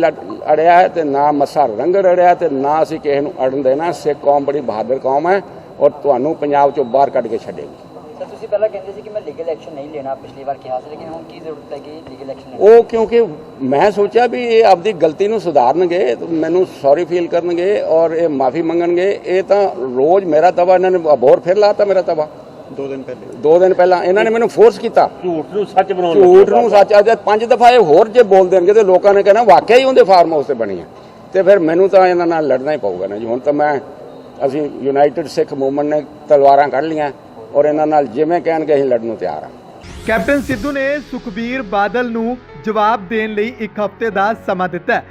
ਅੜਿਆ ਹੈ ਤੇ ਨਾ ਮਸਾ ਰੰਗੜ ਅੜਿਆ ਤੇ ਨਾ ਅਸੀਂ ਕਿਸੇ ਨੂੰ ਅੜਨ ਦੇਣਾ। ਸਿੱਖ ਕੌਮ ਬੜੀ ਬਹਾਦਰ ਕੌਮ ਹੈ ਔਰ ਤੁਹਾਨੂੰ ਪੰਜਾਬ ਚੋਂ ਬਾਹਰ ਕੱਢ ਕੇ ਛੱਡੇਗੀ। ਸਰ ਤੁਸੀਂ ਪਹਿਲਾਂ ਕਹਿੰਦੇ ਸੀ ਕਿ ਮੈਂ ਲੀਗਲ ਐਕਸ਼ਨ ਨਹੀਂ ਲੈਣਾ ਪਿਛਲੀ ਵਾਰ ਕਿਹਾ ਸੀ ਲੇਕਿਨ ਹੁਣ ਕੀ ਜ਼ਰੂਰਤ ਹੈ ਕਿ ਲੀਗਲ ਐਕਸ਼ਨ ਉਹ ਕਿਉਂਕਿ ਮੈਂ ਸੋਚਿਆ ਵੀ ਇਹ ਆਪਦੀ ਗਲਤੀ ਨੂੰ ਸੁਧਾਰਨਗੇ ਮੈਨੂੰ ਸੌਰੀ ਫੀਲ ਕਰਨਗੇ ਔਰ ਇਹ ਮਾਫੀ ਮੰਗਣਗੇ। ਇਹ ਤਾਂ ਰੋਜ਼ ਮੇਰਾ ਤਵਾ ਇਹਨਾਂ ਨੇ ਅਬੋਰ ਫਿਰ ਲਾਤਾ ਮੇਰਾ ਤਵਾ। ਦੋ ਦਿਨ ਪਹਿਲੇ। ਦੋ ਦਿਨ ਪਹਿਲਾਂ ਇਹਨਾਂ ਨੇ ਮੈਨੂੰ ਫੋਰਸ ਕੀਤਾ। ਝੂਠ ਨੂੰ ਸੱਚ ਬਣਾਉਣ ਝੂਠ ਨੂੰ ਸੱਚ ਅੱਜ ਪੰਜ ਦਫਾ ਇਹ ਹੋਰ ਜੇ ਬੋਲ ਦੇਣਗੇ ਤੇ ਲੋਕਾਂ ਨੇ ਕਹਿਣਾ ਵਾਕਿਆ ਹੀ ਉਹਦੇ ਫਾਰਮ ਹਾਊਸ ਤੇ ਬਣੀ ਹੈ। ਤੇ ਫਿਰ ਮੈਨੂੰ ਤਾਂ ਇਹਨਾਂ ਨਾਲ ਲੜਨਾ ਹੀ ਪਊਗਾ ਨਾ ਜੀ। ਹੁਣ ਤਾਂ ਮੈਂ ਅਸੀਂ ਯੂਨਾਈਟਿਡ ਸਿੱਖ ਮੂਵਮੈਂਟ ਨੇ ਤਲਵਾਰਾਂ ਕੱਢ ਲੀਆਂ ਔਰ ਇਹਨਾਂ ਨਾਲ ਜਿਵੇਂ ਕਹਿਣਗੇ ਅਸੀਂ ਲੜਨ ਨੂੰ ਤਿਆਰ ਹਾਂ। ਕੈਪਟਨ ਸਿੱਧੂ ਨੇ ਸੁਖਬੀਰ ਬਾਦਲ ਨੂੰ ਜਵਾਬ ਦੇਣ ਲਈ ਇੱਕ ਹਫ਼ਤੇ ਦਾ ਸਮਾਂ ਦਿੱਤਾ ਹੈ।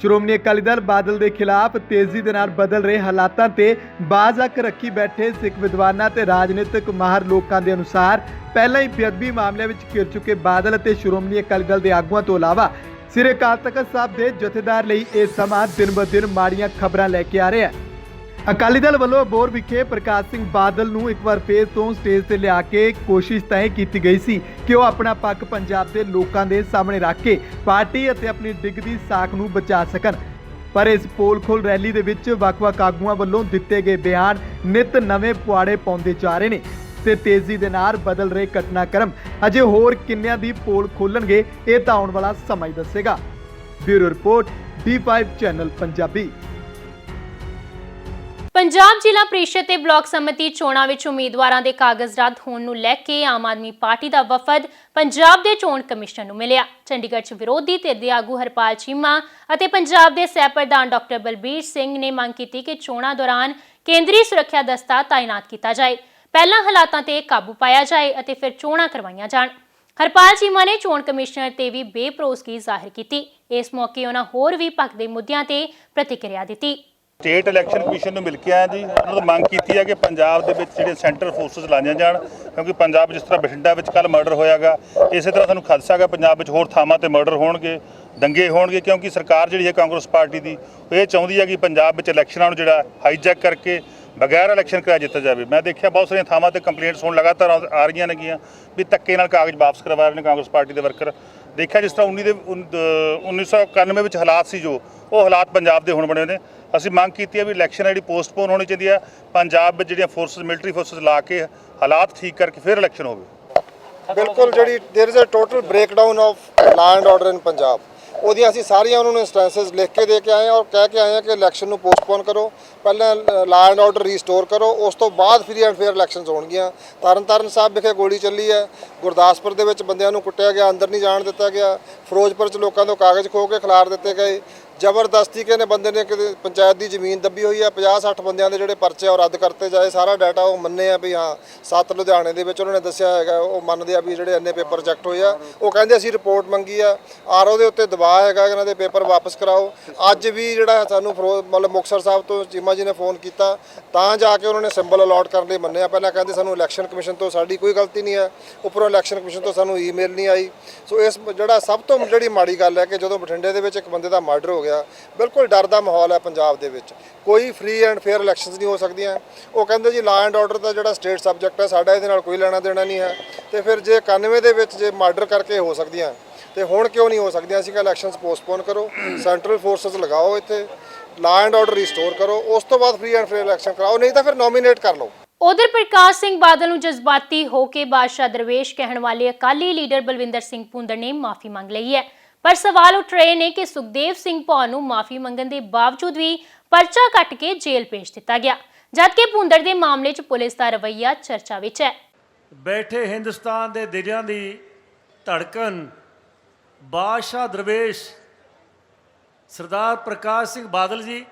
ਸ਼੍ਰੋਮਣੀ ਅਕਾਲੀ ਦਲ ਬਾਦਲ ਦੇ ਖਿਲਾਫ ਤੇਜ਼ੀ ਦੇ ਨਾਲ ਬਦਲ ਰਹੇ ਹਾਲਾਤਾਂ ਤੇ ਬਾਜ਼ ਅੱਖ ਰੱਖੀ ਬੈਠੇ ਸਿੱਖ ਵਿਦਵਾਨਾਂ ਤੇ ਰਾਜਨੀਤਿਕ ਮਾਹਰ ਲੋਕਾਂ ਦੇ ਅਨੁਸਾਰ ਪਹਿਲਾਂ ਹੀ ਬੇਅਦਬੀ ਮਾਮਲੇ ਵਿੱਚ ਘਿਰ ਚੁੱਕੇ ਬਾਦਲ ਅਤੇ ਸ਼੍ਰੋਮਣੀ ਅਕਾਲੀ ਦਲ ਦੇ ਆਗੂਆਂ ਤੋਂ ਇਲਾਵਾ ਸ੍ਰੀ ਅਕਾਲ ਤਖਤ ਸਾਹਿਬ ਦੇ ਜਥੇਦਾਰ ਲਈ ਇਹ ਸਮਾਂ ਦਿਨ-ਬ-ਦਿਨ ਮਾੜੀਆਂ ਖਬਰਾਂ ਲੈ ਕੇ ਆ ਰਿਹਾ ਹੈ। ਅਕਾਲੀ ਦਲ ਵੱਲੋਂ ਅਬੋਰ ਵਿਖੇ ਪ੍ਰਕਾਸ਼ ਸਿੰਘ ਬਾਦਲ ਨੂੰ ਇੱਕ ਵਾਰ ਫੇਰ ਤੋਂ ਸਟੇਜ ਤੇ ਲਿਆ ਕੇ ਕੋਸ਼ਿਸ਼ ਤਾਂ ਇਹ ਕੀਤੀ ਗਈ ਸੀ ਕਿ ਉਹ ਆਪਣਾ ਪੱਖ ਪੰਜਾਬ ਦੇ ਲੋਕਾਂ ਦੇ ਸਾਹਮਣੇ ਰੱਖ ਕੇ ਪਾਰਟੀ ਅਤੇ ਆਪਣੀ ਡਿੱਗਦੀ ਸਾਖ ਨੂੰ ਬਚਾ ਸਕਣ। ਪਰ ਇਸ ਪੋਲ ਖੋਲ ਰੈਲੀ ਦੇ ਵਿੱਚ ਵੱਖ-ਵੱਖ ਆਗੂਆਂ ਵੱਲੋਂ ਦਿੱਤੇ ਗਏ ਬਿਆਨ ਨਿਤ ਨਵੇਂ ਪੁਆੜੇ ਪਾਉਂਦੇ ਜਾ ਰਹੇ ਨੇ ਤੇ ਤੇਜ਼ੀ ਦੇ ਨਾਲ ਬਦਲ ਰਹੇ ਘਟਨਾਕ੍ਰਮ। ਅਜੇ ਹੋਰ ਕਿੰਨਿਆਂ ਦੀ ਪੋਲ ਖੋਲਣਗੇ, ਇਹ ਤਾਂ ਆਉਣ ਵਾਲਾ ਸਮਾਂ ਹੀ ਦੱਸੇਗਾ। Bureau report D5 channel Punjabi. Punjab ਜ਼ਿਲ੍ਹਾ ਪ੍ਰੀਸ਼ਦ ਤੇ ਬਲਾਕ ਸਮਿਤੀ ਚੋਣਾਂ ਵਿੱਚ ਉਮੀਦਵਾਰਾਂ ਦੇ ਕਾਗਜ਼ ਰੱਦ ਹੋਣ ਨੂੰ ਲੈ ਕੇ ਆਮ ਆਦਮੀ ਪਾਰਟੀ ਦਾ ਵਫਦ ਪੰਜਾਬ ਦੇ ਚੋਣ ਕਮਿਸ਼ਨ ਨੂੰ ਮਿਲਿਆ। ਚੰਡੀਗੜ੍ਹ 'ਚ ਵਿਰੋਧੀ ਧਿਰ ਦੇ ਆਗੂ ਹਰਪਾਲ ਚੀਮਾ ਅਤੇ ਪੰਜਾਬ ਦੇ ਸਹਿ ਪ੍ਰਧਾਨ ਡਾਕਟਰ ਬਲਬੀਰ ਸਿੰਘ ਨੇ ਮੰਗ ਕੀਤੀ ਕਿ ਚੋਣਾਂ ਦੌਰਾਨ ਕੇਂਦਰੀ ਸੁਰੱਖਿਆ ਦਸਤਾ ਤਾਇਨਾਤ ਕੀਤਾ ਜਾਏ। ਪਹਿਲਾਂ ਹਾਲਾਤਾਂ ਤੇ ਕਾਬੂ ਪਾਇਆ ਜਾਏ ਅਤੇ ਫਿਰ ਚੋਣਾਂ ਕਰਵਾਈਆਂ ਜਾਣ। ਹਰਪਾਲ ਚੀਮਾ ਨੇ ਚੋਣ ਕਮਿਸ਼ਨਰ ਤੇ ਵੀ ਬੇਪਰੋਸਗੀ ਜ਼ਾਹਿਰ ਕੀਤੀ। ਇਸ ਮੌਕੇ ਉਹਨਾਂ ਹੋਰ ਵੀ ਪੱਖ ਦੇ ਮੁੱਦਿਆਂ ਤੇ ਪ੍ਰਤੀਕਿਰਿਆ ਦਿੱਤੀ। ਸਟੇਟ ਇਲੈਕਸ਼ਨ ਕਮਿਸ਼ਨ ਨੂੰ ਮਿਲ ਕੇ ਆਇਆ ਜੀ। ਉਹਨਾਂ ਤੋਂ ਮੰਗ ਕੀਤੀ ਹੈ ਕਿ ਪੰਜਾਬ ਦੇ ਵਿੱਚ ਜਿਹੜੇ ਸੈਂਟਰ ਫੋਰਸਸ ਲਾਈਆਂ ਜਾਣ ਕਿਉਂਕਿ ਪੰਜਾਬ ਜਿਸ ਤਰ੍ਹਾਂ ਬਠਿੰਡਾ ਵਿੱਚ ਕੱਲ ਮਰਡਰ ਹੋਇਆਗਾ ਇਸੇ ਤਰ੍ਹਾਂ ਸਾਨੂੰ ਖਦਸ਼ਾ ਹੈਗਾ ਪੰਜਾਬ ਵਿੱਚ ਹੋਰ ਥਾਵਾਂ ਤੇ ਮਰਡਰ ਹੋਣਗੇ ਦੰਗੇ ਹੋਣਗੇ ਕਿਉਂਕਿ ਸਰਕਾਰ ਜਿਹੜੀ ਹੈ ਕਾਂਗਰਸ ਪਾਰਟੀ ਦੀ ਉਹ ਇਹ ਚਾਹੁੰਦੀ ਹੈ ਕਿ ਪੰਜਾਬ ਵਿੱਚ ਇਲੈਕਸ਼ਨਾਂ ਨੂੰ ਜਿਹੜਾ ਹਾਈਜੈਕ ਕਰਕੇ ਬਗੈਰ ਇਲੈਕਸ਼ਨ ਕਰਾਇਆ ਜਿੱਤਾ ਜਾਵੇ। ਮੈਂ ਦੇਖਿਆ ਬਹੁਤ ਸਾਰੀਆਂ ਥਾਵਾਂ ਤੇ ਕੰਪਲੇਂਟਸ ਹੁਣ ਲਗਾਤਾਰ ਆ ਆ ਰਹੀਆਂ ਨੇਗੀਆਂ ਵੀ ਧੱਕੇ ਨਾਲ ਕਾਗਜ਼ ਵਾਪਸ ਕਰਵਾ ਰਹੇ ਨੇ ਕਾਂਗਰਸ ਪਾਰਟੀ ਦੇ ਵਰਕਰ। ਦੇਖਿਆ ਜਿਸ ਤਰ੍ਹਾਂ 19 ਦੇ ਉਨ- ਅ, 1991 ਵਿੱਚ ਹਾਲਾਤ ਸੀ ਜੋ ਉਹ ਹਾਲਾਤ ਪੰਜਾਬ ਦੇ ਹੁਣ ਬਣੇ ਨੇ। ਅਸੀਂ ਮੰਗ ਕੀਤੀ ਹੈ ਵੀ ਇਲੈਕਸ਼ਨ ਜਿਹੜੀ ਪੋਸਟਪੋਨ ਹੋਣੀ ਚਾਹੀਦੀ ਹੈ ਪੰਜਾਬ ਵਿੱਚ ਜਿਹੜੀਆਂ ਫੋਰਸਸ ਮਿਲਟਰੀ ਫੋਰਸਸ ਲਾ ਕੇ ਹਾਲਾਤ ਠੀਕ ਕਰਕੇ ਫਿਰ ਇਲੈਕਸ਼ਨ ਹੋਵੇ ਬਿਲਕੁਲ ਜਿਹੜੀ there is a total breakdown of law and order in Punjab ਉਹਦੀਆਂ ਅਸੀਂ ਸਾਰੀਆਂ ਉਹਨਾਂ ਨੂੰ ਇੰਸਟੈਂਸਸ ਲਿਖ ਕੇ ਦੇ ਕੇ ਆਏ ਹਾਂ ਔਰ ਕਹਿ ਕੇ ਆਏ ਹਾਂ ਕਿ ਇਲੈਕਸ਼ਨ ਨੂੰ ਪੋਸਟਪੋਨ ਕਰੋ ਪਹਿਲਾਂ ਲਾ ਐਂਡ ਆਰਡਰ ਰੀਸਟੋਰ ਕਰੋ ਉਸ ਤੋਂ ਬਾਅਦ ਫ੍ਰੀ ਐਂਡ ਫੇਅਰ ਇਲੈਕਸ਼ਨਸ ਹੋਣਗੀਆਂ ਤਰਨਤਾਰਨ ਸਾਹਿਬ ਵਿਖੇ ਗੋਲੀ ਚੱਲੀ ਹੈ ਗੁਰਦਾਸਪੁਰ ਦੇ ਵਿੱਚ ਬੰਦਿਆਂ ਨੂੰ ਕੁੱਟਿਆ ਗਿਆ ਅੰਦਰ ਨਹੀਂ ਜਾਣ ਦਿੱਤਾ ਗਿਆ ਫਿਰੋਜ਼ਪੁਰ 'ਚ ਲੋਕਾਂ ਤੋਂ ਕਾਗਜ਼ ਖੋ ਕੇ ਖਿਲਾਰ ਦਿੱਤੇ ਗਏ ਜ਼ਬਰਦਸਤੀ ਕਿਸੇ ਬੰਦੇ ਨੇ ਕਿਤੇ ਪੰਚਾਇਤ ਦੀ ਜ਼ਮੀਨ ਦੱਬੀ ਹੋਈ ਆ 50 60 ਬੰਦਿਆਂ ਦੇ ਜਿਹੜੇ ਪਰਚੇ ਆ ਉਹ ਰੱਦ ਕਰਤੇ ਜਾਏ, ਸਾਰਾ ਡਾਟਾ ਉਹ ਮੰਨੇ ਆ ਵੀ ਹਾਂ, ਸੱਤ ਲੁਧਿਆਣੇ ਦੇ ਵਿੱਚ ਉਹਨਾਂ ਨੇ ਦੱਸਿਆ ਹੈਗਾ, ਉਹ ਮੰਨਦੇ ਆ ਵੀ ਜਿਹੜੇ ਇੰਨੇ ਪੇਪਰ ਰਿਜੈਕਟ ਹੋਏ ਆ। ਉਹ ਕਹਿੰਦੇ ਅਸੀਂ ਰਿਪੋਰਟ ਮੰਗੀ ਆ ਆਰਓ ਦੇ ਉੱਤੇ ਦਬਾਅ ਹੈਗਾ, ਇਹਨਾਂ ਦੇ ਪੇਪਰ ਵਾਪਸ ਕਰਾਓ। ਅੱਜ ਵੀ ਜਿਹੜਾ ਸਾਨੂੰ ਫਿਰੋ- ਮਤਲਬ ਮੁਕਤਸਰ ਸਾਹਿਬ ਤੋਂ ਚੀਮਾ ਜੀ ਨੇ ਫੋਨ ਕੀਤਾ, ਤਾਂ ਜਾ ਕੇ ਉਹਨਾਂ ਨੇ ਸਿੰਬਲ ਅਲਾਟ ਕਰਨ ਲਈ ਮੰਨਿਆ। ਪਹਿਲਾਂ ਕਹਿੰਦੇ ਸਾਨੂੰ ਇਲੈਕਸ਼ਨ ਕਮਿਸ਼ਨ ਤੋਂ ਸਾਡੀ ਕੋਈ ਗਲਤੀ ਨਹੀਂ ਹੈ ਉੱਪਰੋਂ ਇਲੈਕਸ਼ਨ ਕਮਿਸ਼ਨ ਤੋਂ ਸਾਨੂੰ ਈਮੇਲ ਨਹੀਂ ਆਈ। ਸੋ ਇਸ ਜਿਹੜਾ ਸਭ ਤੋਂ ਜਿਹੜੀ ਮਾੜੀ ਗੱਲ ਹੈ ਕਿ ਜਦੋਂ ਬਠਿੰਡੇ ਦੇ ਵਿੱਚ ਇੱਕ ਬੰਦੇ ਦਾ ਮਰਡਰ ਹੋ ਗਿਆ ਬਿਲਕੁਲ ਡਰ ਦਾ ਮਾਹੌਲ ਹੈ ਪੰਜਾਬ ਦੇ ਵਿੱਚ। ਕੋਈ ਫ੍ਰੀ ਐਂਡ ਫੇਅਰ ਇਲੈਕਸ਼ਨਸ ਨਹੀਂ ਹੋ ਸਕਦੀਆਂ। ਉਹ ਕਹਿੰਦੇ ਜੀ ਲਾ ਐਂਡ ਆਰਡਰ ਦਾ ਜਿਹੜਾ ਸਟੇਟ ਸਬਜੈਕਟ ਹੈ ਸਾਡਾ ਇਹਦੇ ਨਾਲ ਕੋਈ ਲੈਣਾ ਦੇਣਾ ਨਹੀਂ ਹੈ। ਤੇ ਫਿਰ ਜੇ 91 ਦੇ ਵਿੱਚ ਜੇ ਮਰਡਰ ਕਰਕੇ ਹੋ ਸਕਦੀਆਂ, ਤੇ ਹੁਣ ਕਿਉਂ ਨਹੀਂ ਹੋ ਸਕਦੀਆਂ? ਅਸੀਂ ਕਿ ਇਲੈਕਸ਼ਨਸ ਪੋਸਟਪੋਨ ਕਰੋ। ਸੈਂਟਰਲ ਫੋਰਸਸ ਲਗਾਓ ਇੱਥੇ। ਲਾ ਐਂਡ ਆਰਡਰ ਰੀਸਟੋਰ ਕਰੋ। ਉਸ ਤੋਂ ਬਾਅਦ ਫ੍ਰੀ ਐਂਡ ਫੇਅਰ ਇਲੈਕਸ਼ਨ ਕਰਾਓ। ਨਹੀਂ ਤਾਂ ਫਿਰ ਨੋਮੀਨੇਟ ਕਰ ਲਓ। ਉਧਰ ਪ੍ਰਕਾਸ਼ ਸਿੰਘ ਬਾਦਲ ਨੂੰ ਜਜ਼ਬਾਤੀ ਹੋ ਕੇ ਬਾਦਸ਼ਾਹ ਦਰਵੇਸ਼ ਕਹਿਣ ਵਾਲੇ ਅਕਾਲੀ ਲੀਡਰ ਬਲਵਿੰਦਰ ਸਿੰਘ ਭੁੰਦੜ ਨੇ ਮਾਫੀ ਮੰਗ ਲਈ ਹੈ। ਪਰ ਸਵਾਲ ਉੱਠ ਰਹੇ ਨੇ ਕਿ ਸੁਖਦੇਵ ਸਿੰਘ ਭੌਰ ਨੂੰ ਮਾਫੀ ਮੰਗਣ ਦੇ ਬਾਵਜੂਦ ਵੀ ਪਰਚਾ ਕੱਟ ਕੇ ਜੇਲ੍ਹ ਭੇਜ ਦਿੱਤਾ ਗਿਆ, ਜਦਕਿ ਭੁੰਦੜ ਦੇ ਮਾਮਲੇ 'ਚ ਪੁਲਿਸ ਦਾ ਰਵੱਈਆ ਚਰਚਾ ਵਿੱਚ ਹੈ। ਬੈਠੇ ਹਿੰਦੁਸਤਾਨ ਦੇ ਦਿਲਾਂ ਦੀ ਧੜਕਨ ਬਾਦਸ਼ਾਹ ਦਰਵੇਸ਼, ਸਰਦਾਰ ਪ੍ਰਕਾਸ਼ ਸਿੰਘ ਬਾਦਲ ਜੀ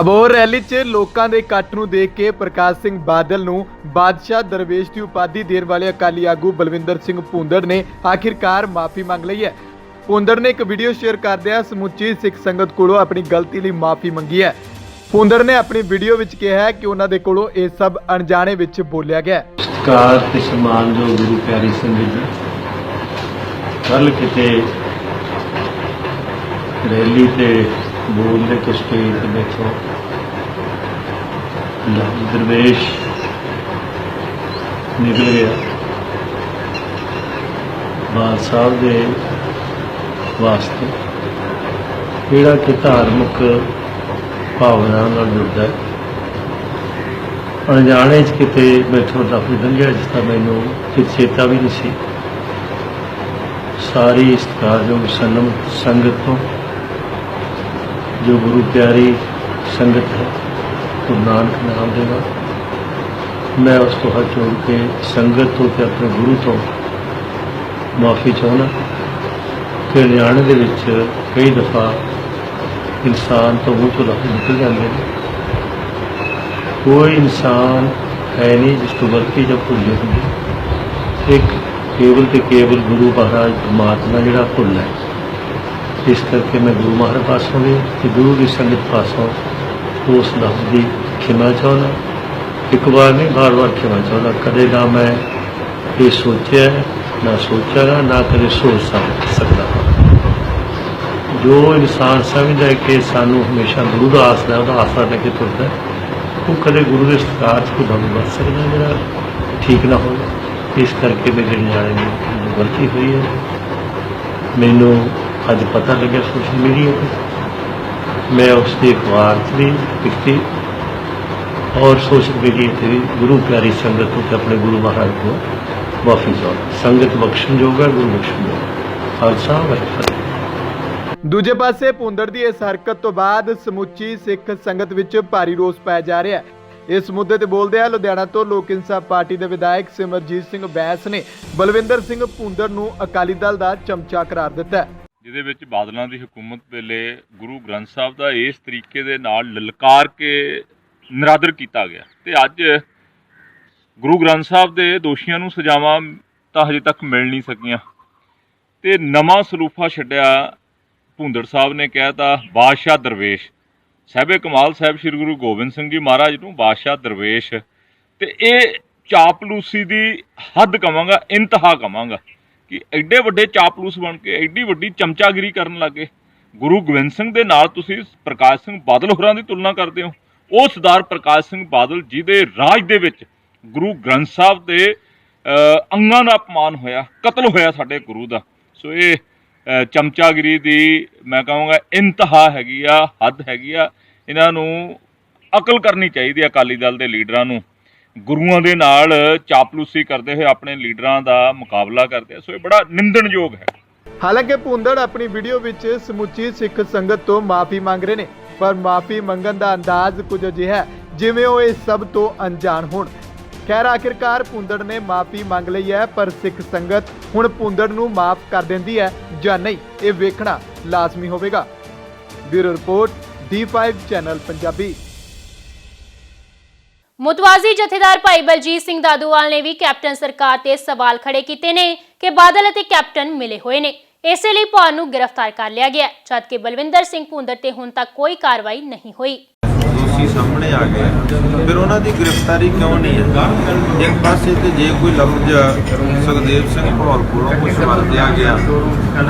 ਅਬੋਹਰ ਰੈਲੀ 'ਚ ਲੋਕਾਂ ਦੇ ਇਕੱਠ ਨੂੰ ਦੇਖ ਕੇ ਪ੍ਰਕਾਸ਼ ਸਿੰਘ ਬਾਦਲ ਨੂੰ ਬਾਦਸ਼ਾਹ ਦਰਵੇਸ਼ ਦੀ ਉਪਾਧੀ ਦੇਣ ਵਾਲੇ ਅਕਾਲੀ ਆਗੂ ਬਲਵਿੰਦਰ ਸਿੰਘ ਭੁੰਦੜ ਨੇ ਆਖਿਰਕਾਰ ਮਾਫੀ ਮੰਗ ਲਈ ਹੈ। ਭੁੰਦੜ ਨੇ ਇੱਕ ਵੀਡੀਓ ਸ਼ੇਅਰ ਕਰਦਿਆਂ ਸਮੁੱਚੀ ਸਿੱਖ ਸੰਗਤ ਕੋਲੋਂ ਆਪਣੀ ਗਲਤੀ ਲਈ ਮਾਫੀ ਮੰਗੀ ਹੈ। ਭੁੰਦੜ ਨੇ ਆਪਣੀ ਵੀਡੀਓ ਵਿੱਚ ਕਿਹਾ ਹੈ ਕਿ ਉਹਨਾਂ ਦੇ ਕੋਲੋਂ ਇਹ ਸਭ ਅਣਜਾਣੇ ਵਿੱਚ ਬੋਲਿਆ ਗਿਆ ਹੈ। ਤੇ ਸਨਮਾਨ ਗੁਰੂ ਪਿਆਰੀ ਸੰਗਤ ਜੀ ਕੱਲ ਕਿਤੇ ਰੈਲੀ ਤੇ ਬੋਲਦੇ ਕੁਝ ਸਟੇਜ ਤੇ ਬੈਠੋ ਲਫ਼ਜ਼ ਦਰਵੇਸ਼ ਨਿਕਲ ਗਿਆ। ਬਾਦ ਸਾਹਿਬ ਦੇ ਵਾਸਤੇ ਜਿਹੜਾ ਕਿ ਧਾਰਮਿਕ ਭਾਵਨਾ ਨਾਲ ਜੁੜਦਾ ਹੈ। ਅਣਜਾਣੇ ਚ ਕਿਤੇ ਮੈਥੋਂ ਲਫ਼ਜ਼ ਲੰਘਿਆ ਜਿਸ ਦਾ ਮੈਨੂੰ ਫਿਰ ਚੇਤਾ ਵੀ ਨਹੀਂ ਸੀ। ਸਾਰੀ ਸਤਿਕਾਰਯੋਗ ਸੰਨਮ ਸੰਗਤ ਤੋਂ ਜੋ ਗੁਰੂ ਪਿਆਰੀ ਸੰਗਤ ਹੈ, ਗੁਰੂ ਨਾਨਕ ਨਾਮ ਦੇ ਮੈਂ ਉਸ ਤੋਂ ਹੱਥ ਜੋੜ ਕੇ ਸੰਗਤ ਤੋਂ ਤੇ ਆਪਣੇ ਗੁਰੂ ਤੋਂ ਮਾਫੀ ਚਾਹੁੰਦਾ ਕਿ ਅਣਜਾਣੇ ਦੇ ਵਿੱਚ ਕਈ ਦਫਾ ਇਨਸਾਨ ਤੋਂ ਮੂੰਹ ਤੋਂ ਲਫ਼ਜ਼ ਨਿਕਲ ਜਾਂਦੇ ਨੇ। ਕੋਈ ਇਨਸਾਨ ਹੈ ਨਹੀਂ ਜਿਸ ਤੋਂ ਗਲਤੀ ਜਾਂ ਭੁੱਲ ਹੁੰਦੀ ਇੱਕ ਕੇਵਲ ਤੇ ਕੇਵਲ ਗੁਰੂ ਮਹਾਰਾਜ ਪਰਮਾਤਮਾ ਜਿਹੜਾ ਭੁੱਲ ਹੈ। ਇਸ ਕਰਕੇ ਮੈਂ ਗੁਰੂ ਮਹਾਰਾਜ ਪਾਸੋਂ ਵੀ ਤੇ ਗੁਰੂ ਦੀ ਸੰਗਤ ਪਾਸੋਂ ਉਸ ਲਫ਼ਜ਼ ਦੀ ਖਿਮਾ ਚਾਹੁੰਦਾ। ਇੱਕ ਵਾਰ ਨਹੀਂ, ਬਾਰ ਬਾਰ ਖਿਮਾ ਚਾਹੁੰਦਾ। ਕਦੇ ਨਾ ਮੈਂ ਇਹ ਸੋਚਿਆ, ਨਾ ਸੋਚਾਂਗਾ ਨਾ ਕਦੇ ਸੋਚ ਸਕ- ਸਕਦਾ। ਜੋ ਇਨਸਾਨ ਸਮਝਦਾ ਹੈ ਕਿ ਸਾਨੂੰ ਹਮੇਸ਼ਾ ਗੁਰੂ ਦਾ ਆਸਰਾ ਉਹਦਾ ਆਸਰਾ ਲੈ ਕੇ ਤੁਰਦਾ ਉਹ ਕਦੇ ਗੁਰੂ ਦੇ ਸਤਿਕਾਰ 'ਚ ਕੋਈ ਦਮ ਵੱਧ ਸਕਦਾ ਜਿਹੜਾ ਠੀਕ ਨਾ ਹੋਵੇ। ਇਸ ਕਰਕੇ ਮੇਰੇ ਨਿਆਣੇ ਨੂੰ ਗਲਤੀ ਹੋਈ ਹੈ। ਮੈਨੂੰ ਅੱਜ ਪਤਾ ਲੱਗਿਆ ਸੋਸ਼ਲ ਮੀਡੀਆ ਤੇ ਮੈਂ ਉਸ ਦੇ ਅਖਬਾਰ ਵੀ ਲਿਖਤੀ ਔਰ ਸੋਸ਼ਲ ਮੀਡੀਆ ਤੇ ਵੀ ਗੁਰੂ ਪਿਆਰੀ ਸੰਗਤ ਨੂੰ ਤੇ ਆਪਣੇ ਗੁਰੂ ਮਹਾਰਾਜ ਨੂੰ ਮਾਫੀ ਚਾਹੁੰਦਾ ਸੰਗਤ ਬਖਸ਼ਣਯੋਗ ਹੈ, ਗੁਰੂ ਬਖਸ਼ਣਯੋਗ ਖਾਲਸਾ, ਵਾਹਿਗੁਰੂ। ਦੂਜੇ ਪਾਸੇ ਭੁੰਦੜ ਦੀ ਇਸ ਹਰਕਤ ਤੋਂ ਬਾਅਦ ਸਮੁੱਚੀ ਸਿੱਖ ਸੰਗਤ ਵਿੱਚ ਭਾਰੀ ਰੋਸ ਪਾਇਆ ਜਾ ਰਿਹਾ ਹੈ। ਇਸ ਮੁੱਦੇ ਤੇ ਬੋਲਦੇ ਆ ਲੁਧਿਆਣਾ ਤੋਂ ਲੋਕ ਇਨਸਾਫ ਪਾਰਟੀ ਦੇ ਵਿਧਾਇਕ ਸਿਮਰਜੀਤ ਸਿੰਘ ਬੈਂਸ ਨੇ ਬਲਵਿੰਦਰ ਸਿੰਘ ਭੁੰਦੜ ਨੂੰ ਅਕਾਲੀ ਦਲ ਦਾ ਚਮਚਾ ਕਰਾਰ ਦਿੱਤਾ ਹੈ। ਜਿਹਦੇ ਵਿੱਚ ਬਾਦਲਾਂ ਦੀ ਹਕੂਮਤ ਵੇਲੇ ਗੁਰੂ ਗ੍ਰੰਥ ਸਾਹਿਬ ਦਾ ਇਸ ਤਰੀਕੇ ਦੇ ਨਾਲ ਲਲਕਾਰ ਕੇ ਨਿਰਾਦਰ ਕੀਤਾ ਗਿਆ। ਤੇ ਅੱਜ ਗੁਰੂ ਗ੍ਰੰਥ ਸਾਹਿਬ ਦੇ ਦੋਸ਼ੀਆਂ ਨੂੰ ਸਜ਼ਾਵਾਂ ਤਾਂ ਹਜੇ ਤੱਕ ਮਿਲ ਨਹੀਂ ਸਕੀਆਂ। ਤੇ ਨਵਾਂ ਸਲੂਫਾ ਛੱਡਿਆ ਭੁੰਦੜ ਸਾਹਿਬ ਨੇ ਕਹਿਤਾ ਬਾਦਸ਼ਾਹ ਦਰਵੇਸ਼। ਸਾਹਿਬੇ ਕਮਾਲ ਸਾਹਿਬ ਸ੍ਰੀ ਗੁਰੂ ਗੋਬਿੰਦ ਸਿੰਘ ਜੀ ਮਹਾਰਾਜ ਨੂੰ ਬਾਦਸ਼ਾਹ ਦਰਵੇਸ਼। ਤੇ ਇਹ ਚਾਪਲੂਸੀ ਦੀ ਹੱਦ ਕਵਾਂਗਾ, ਇੰਤਹਾ ਕਵਾਂਗਾ। ਕਿ ਐਡੇ ਵੱਡੇ ਚਾਪਲੂਸ ਬਣ ਕੇ ਐਡੀ ਵੱਡੀ ਚਮਚਾਗਿਰੀ ਕਰਨ ਲੱਗੇ। ਗੁਰੂ ਗੋਬਿੰਦ ਸਿੰਘ ਦੇ ਨਾਲ ਤੁਸੀਂ ਪ੍ਰਕਾਸ਼ ਸਿੰਘ ਬਾਦਲ ਹੋਰਾਂ ਦੀ ਤੁਲਨਾ ਕਰਦੇ ਹੋ। ਉਹ ਸਰਦਾਰ ਪ੍ਰਕਾਸ਼ ਸਿੰਘ ਬਾਦਲ ਜੀ ਦੇ ਰਾਜ ਦੇ ਵਿੱਚ ਗੁਰੂ ਗ੍ਰੰਥ ਸਾਹਿਬ ਦੇ ਅੰਗਾਂ ਦਾ ਅਪਮਾਨ ਹੋਇਆ ਕਤਲ ਹੋਇਆ ਸਾਡੇ ਗੁਰੂ ਦਾ। ਸੋ ਇਹ ਅ, ਚਮਚਾਗਿਰੀ ਦੀ ਮੈਂ ਕਹਾਂਗਾ ਇੰਤਹਾ ਹੈਗੀ ਆ ਹੱਦ ਹੈਗੀ ਆ। ਇਹਨਾਂ ਨੂੰ ਅਕਲ ਕਰਨੀ ਚਾਹੀਦੀ ਆ ਅਕਾਲੀ ਦਲ ਦੇ ਲੀਡਰਾਂ ਨੂੰ। ਗੁਰੂਆਂ ਦੇ ਨਾਲ ਚਾਪਲੂਸੀ ਕਰਦੇ ਹੋਏ ਆਪਣੇ ਲੀਡਰਾਂ ਦਾ ਮੁਕਾਬਲਾ ਕਰਦੇ ਆ। ਸੋ ਇਹ ਬੜਾ ਨਿੰਦਣਯੋਗ ਹੈ। ਹਾਲਾਂਕਿ ਭੁੰਦੜ ਆਪਣੀ ਵੀਡੀਓ ਵਿੱਚ ਸਮੁੱਚੀ ਸਿੱਖ ਸੰਗਤ ਤੋਂ ਮਾਫੀ ਮੰਗ ਰਹੇ ਨੇ, ਪਰ ਮਾਫੀ ਮੰਗਣ ਦਾ ਅੰਦਾਜ਼ ਕੁਝ ਅਜਿਹਾ ਹੈ, ਜਿਵੇਂ ਉਹ ਇਸ ਸਭ ਤੋਂ ਅਣਜਾਣ ਹੋਣ। ਖੈਰ, ਆਖਿਰਕਾਰ ਭੁੰਦੜ ਨੇ ਮਾਫੀ ਮੰਗ ਲਈ ਹੈ, ਪਰ ਸਿੱਖ ਸੰਗਤ ਹੁਣ ਭੁੰਦੜ ਨੂੰ ਮਾਫ ਕਰ ਦਿੰਦੀ ਹੈ ਜਾਂ ਨਹੀਂ, ਇਹ ਵੇਖਣਾ ਲਾਜ਼ਮੀ ਹੋਵੇਗਾ। Bureau report D5 channel Punjabi. ਮੁਤਵਾਜ਼ੀ ਜਥੇਦਾਰ ਭਾਈ ਬਲਜੀਤ ਸਿੰਘ ਦਾਦੂਵਾਲ ਨੇ ਵੀ ਕੈਪਟਨ ਸਰਕਾਰ ਤੇ ਸਵਾਲ ਖੜੇ ਕੀਤੇ ਨੇ ਕਿ ਬਾਦਲ ਅਤੇ ਕੈਪਟਨ ਮਿਲੇ ਹੋਏ ਨੇ। ਇਸੇ ਲਈ ਭਾਨ ਨੂੰ ਗ੍ਰਿਫਤਾਰ ਕਰ ਲਿਆ ਗਿਆ, ਜਦਕਿ ਬਲਵਿੰਦਰ ਸਿੰਘ ਭੁੰਦਰ ਤੇ ਹੁਣ ਤੱਕ ਕੋਈ ਕਾਰਵਾਈ ਨਹੀਂ ਹੋਈ। ਦੋਸ਼ੀ ਸਾਹਮਣੇ ਆ ਗਏ ਫਿਰ ਉਹਨਾਂ ਦੀ ਗ੍ਰਿਫਤਾਰੀ ਕਿਉਂ ਨਹੀਂ ਹੈ? ਇੱਕ ਪਾਸੇ ਤੇ ਜੇ ਕੋਈ ਲਫ਼ਜ਼ ਸੁਖਦੇਵ ਸਿੰਘ ਭੌਰ ਕੋਲੋਂ ਕੁਝ ਵਰਤਿਆ ਗਿਆ,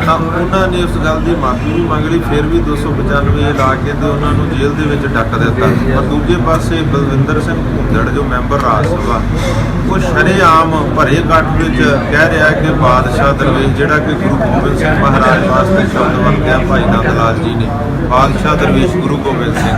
ਤਾਂ ਉਹਨਾਂ ਨੇ ਉਸ ਗੱਲ ਦੀ ਮਾਫੀ ਵੀ ਮੰਗ ਲਈ, ਫਿਰ ਵੀ 295 ਲਾ ਕੇ ਤੇ ਉਹਨਾਂ ਨੂੰ ਜੇਲ੍ਹ ਦੇ ਵਿੱਚ ਡੱਕ ਦਿੱਤਾ। ਪਰ ਦੂਜੇ ਪਾਸੇ ਬਲਵਿੰਦਰ ਸਿੰਘ ਭੁੰਦੜ ਜੋ ਮੈਂਬਰ ਰਾਜ ਸਭਾ, ਉਹ ਸ਼ਰੇਆਮ ਭਰੇ ਇਕੱਠ ਵਿੱਚ ਕਹਿ ਰਿਹਾ ਕਿ ਬਾਦਸ਼ਾਹ ਦਰਵੇਸ਼, ਜਿਹੜਾ ਕਿ ਗੁਰੂ ਗੋਬਿੰਦ ਸਿੰਘ ਮਹਾਰਾਜ ਵਾਸਤੇ ਸ਼ਬਦ ਵਰਤਿਆ ਭਾਈ ਨੰਦ ਲਾਲ ਜੀ ਨੇ, ਬਾਦਸ਼ਾਹ ਦਰਵੇਸ਼ ਗੁਰੂ ਗੋਬਿੰਦ ਸਿੰਘ।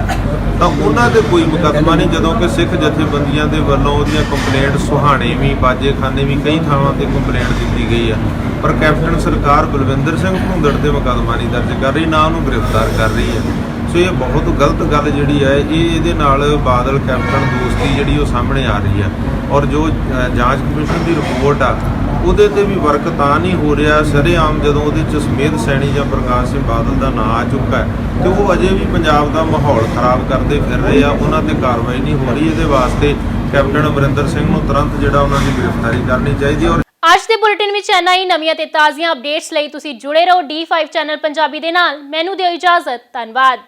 ਤਾਂ ਉਹਨਾਂ ਦੇ ਕੋਈ ਮੁਕੱਦਮਾ ਨਹੀਂ, ਜਦੋਂ ਕਿ ਸਿੱਖ ਜਥੇਬੰਦੀਆਂ ਦੇ ਵੱਲੋਂ ਉਹਦੀਆਂ ਕੰਪਲੇਂਟ ਸੁਹਾਣੇ ਵੀ, ਬਾਜੇਖਾਨੇ ਵੀ ਕਈ ਥਾਵਾਂ ਤੇ ਕੰਪਲੇਂਟ ਦਿੱਤੀ ਗਈ ਆ। ਪਰ ਕੈਪਟਨ ਸਰਕਾਰ ਬਲਵਿੰਦਰ ਸਿੰਘ ਭੁੰਦੜ ਦੇ ਮੁਕੱਦਮਾ ਨਹੀਂ ਦਰਜ ਕਰ ਰਹੀ, ਨਾ ਉਹਨੂੰ ਗ੍ਰਿਫਤਾਰ ਕਰ ਰਹੀ ਹੈ ਸੋ ਇਹ ਬਹੁਤ ਗਲਤ ਗੱਲ ਜਿਹੜੀ ਹੈ ਇਹ ਇਹਦੇ ਨਾਲ ਬਾਦਲ ਕੈਪਟਨ ਦੋਸਤੀ ਜਿਹੜੀ ਉਹ ਸਾਹਮਣੇ ਆ ਰਹੀ ਹੈ ਔਰ ਜੋ ਜਾਂਚ ਕਮਿਸ਼ਨ ਦੀ ਰਿਪੋਰਟ ਆ ਉਹਦੇ ਤੇ ਵੀ ਵਰਕ ਤਾਂ ਨਹੀਂ ਹੋ ਰਿਹਾ। ਸਰੇਆਮ ਜਦੋਂ ਉਹਦੇ ਚ ਸਮੇਧ ਸੈਣੀ ਜਾਂ ਪ੍ਰਕਾਸ਼ ਸਿੰਘ ਬਾਦਲ ਦਾ ਨਾਂ ਆ ਚੁੱਕਾ ਹੈ, ਤੇ ਉਹ ਅਜੇ ਵੀ ਪੰਜਾਬ ਦਾ ਮਾਹੌਲ ਖਰਾਬ ਕਰਦੇ ਫਿਰ ਰਹੇ ਆ। ਉਹਨਾਂ ਤੇ ਕਾਰਵਾਈ ਨਹੀਂ ਹੋ ਰਹੀ। ਇਹਦੇ ਵਾਸਤੇ ਕੈਪਟਨ ਅਮਰਿੰਦਰ ਸਿੰਘ ਨੂੰ ਤੁਰੰਤ ਜਿਹੜਾ ਉਹਨਾਂ ਦੀ ਗ੍ਰਿਫਤਾਰੀ ਕਰਨੀ ਚਾਹੀਦੀ ਹੈ ਔਰ ਅੱਜ ਦੇ ਬੁਲੇਟਿਨ ਵਿੱਚ ਇੰਨਾ ਹੀ। ਨਵੀਆਂ ਤੇ ਤਾਜ਼ੀਆਂ ਅਪਡੇਟਸ ਲਈ ਤੁਸੀਂ ਜੁੜੇ ਰਹੋ D5 ਚੈਨਲ ਪੰਜਾਬੀ ਦੇ ਨਾਲ। ਮੈਨੂੰ ਦਿਓ ਇਜਾਜ਼ਤ। ਧੰਨਵਾਦ।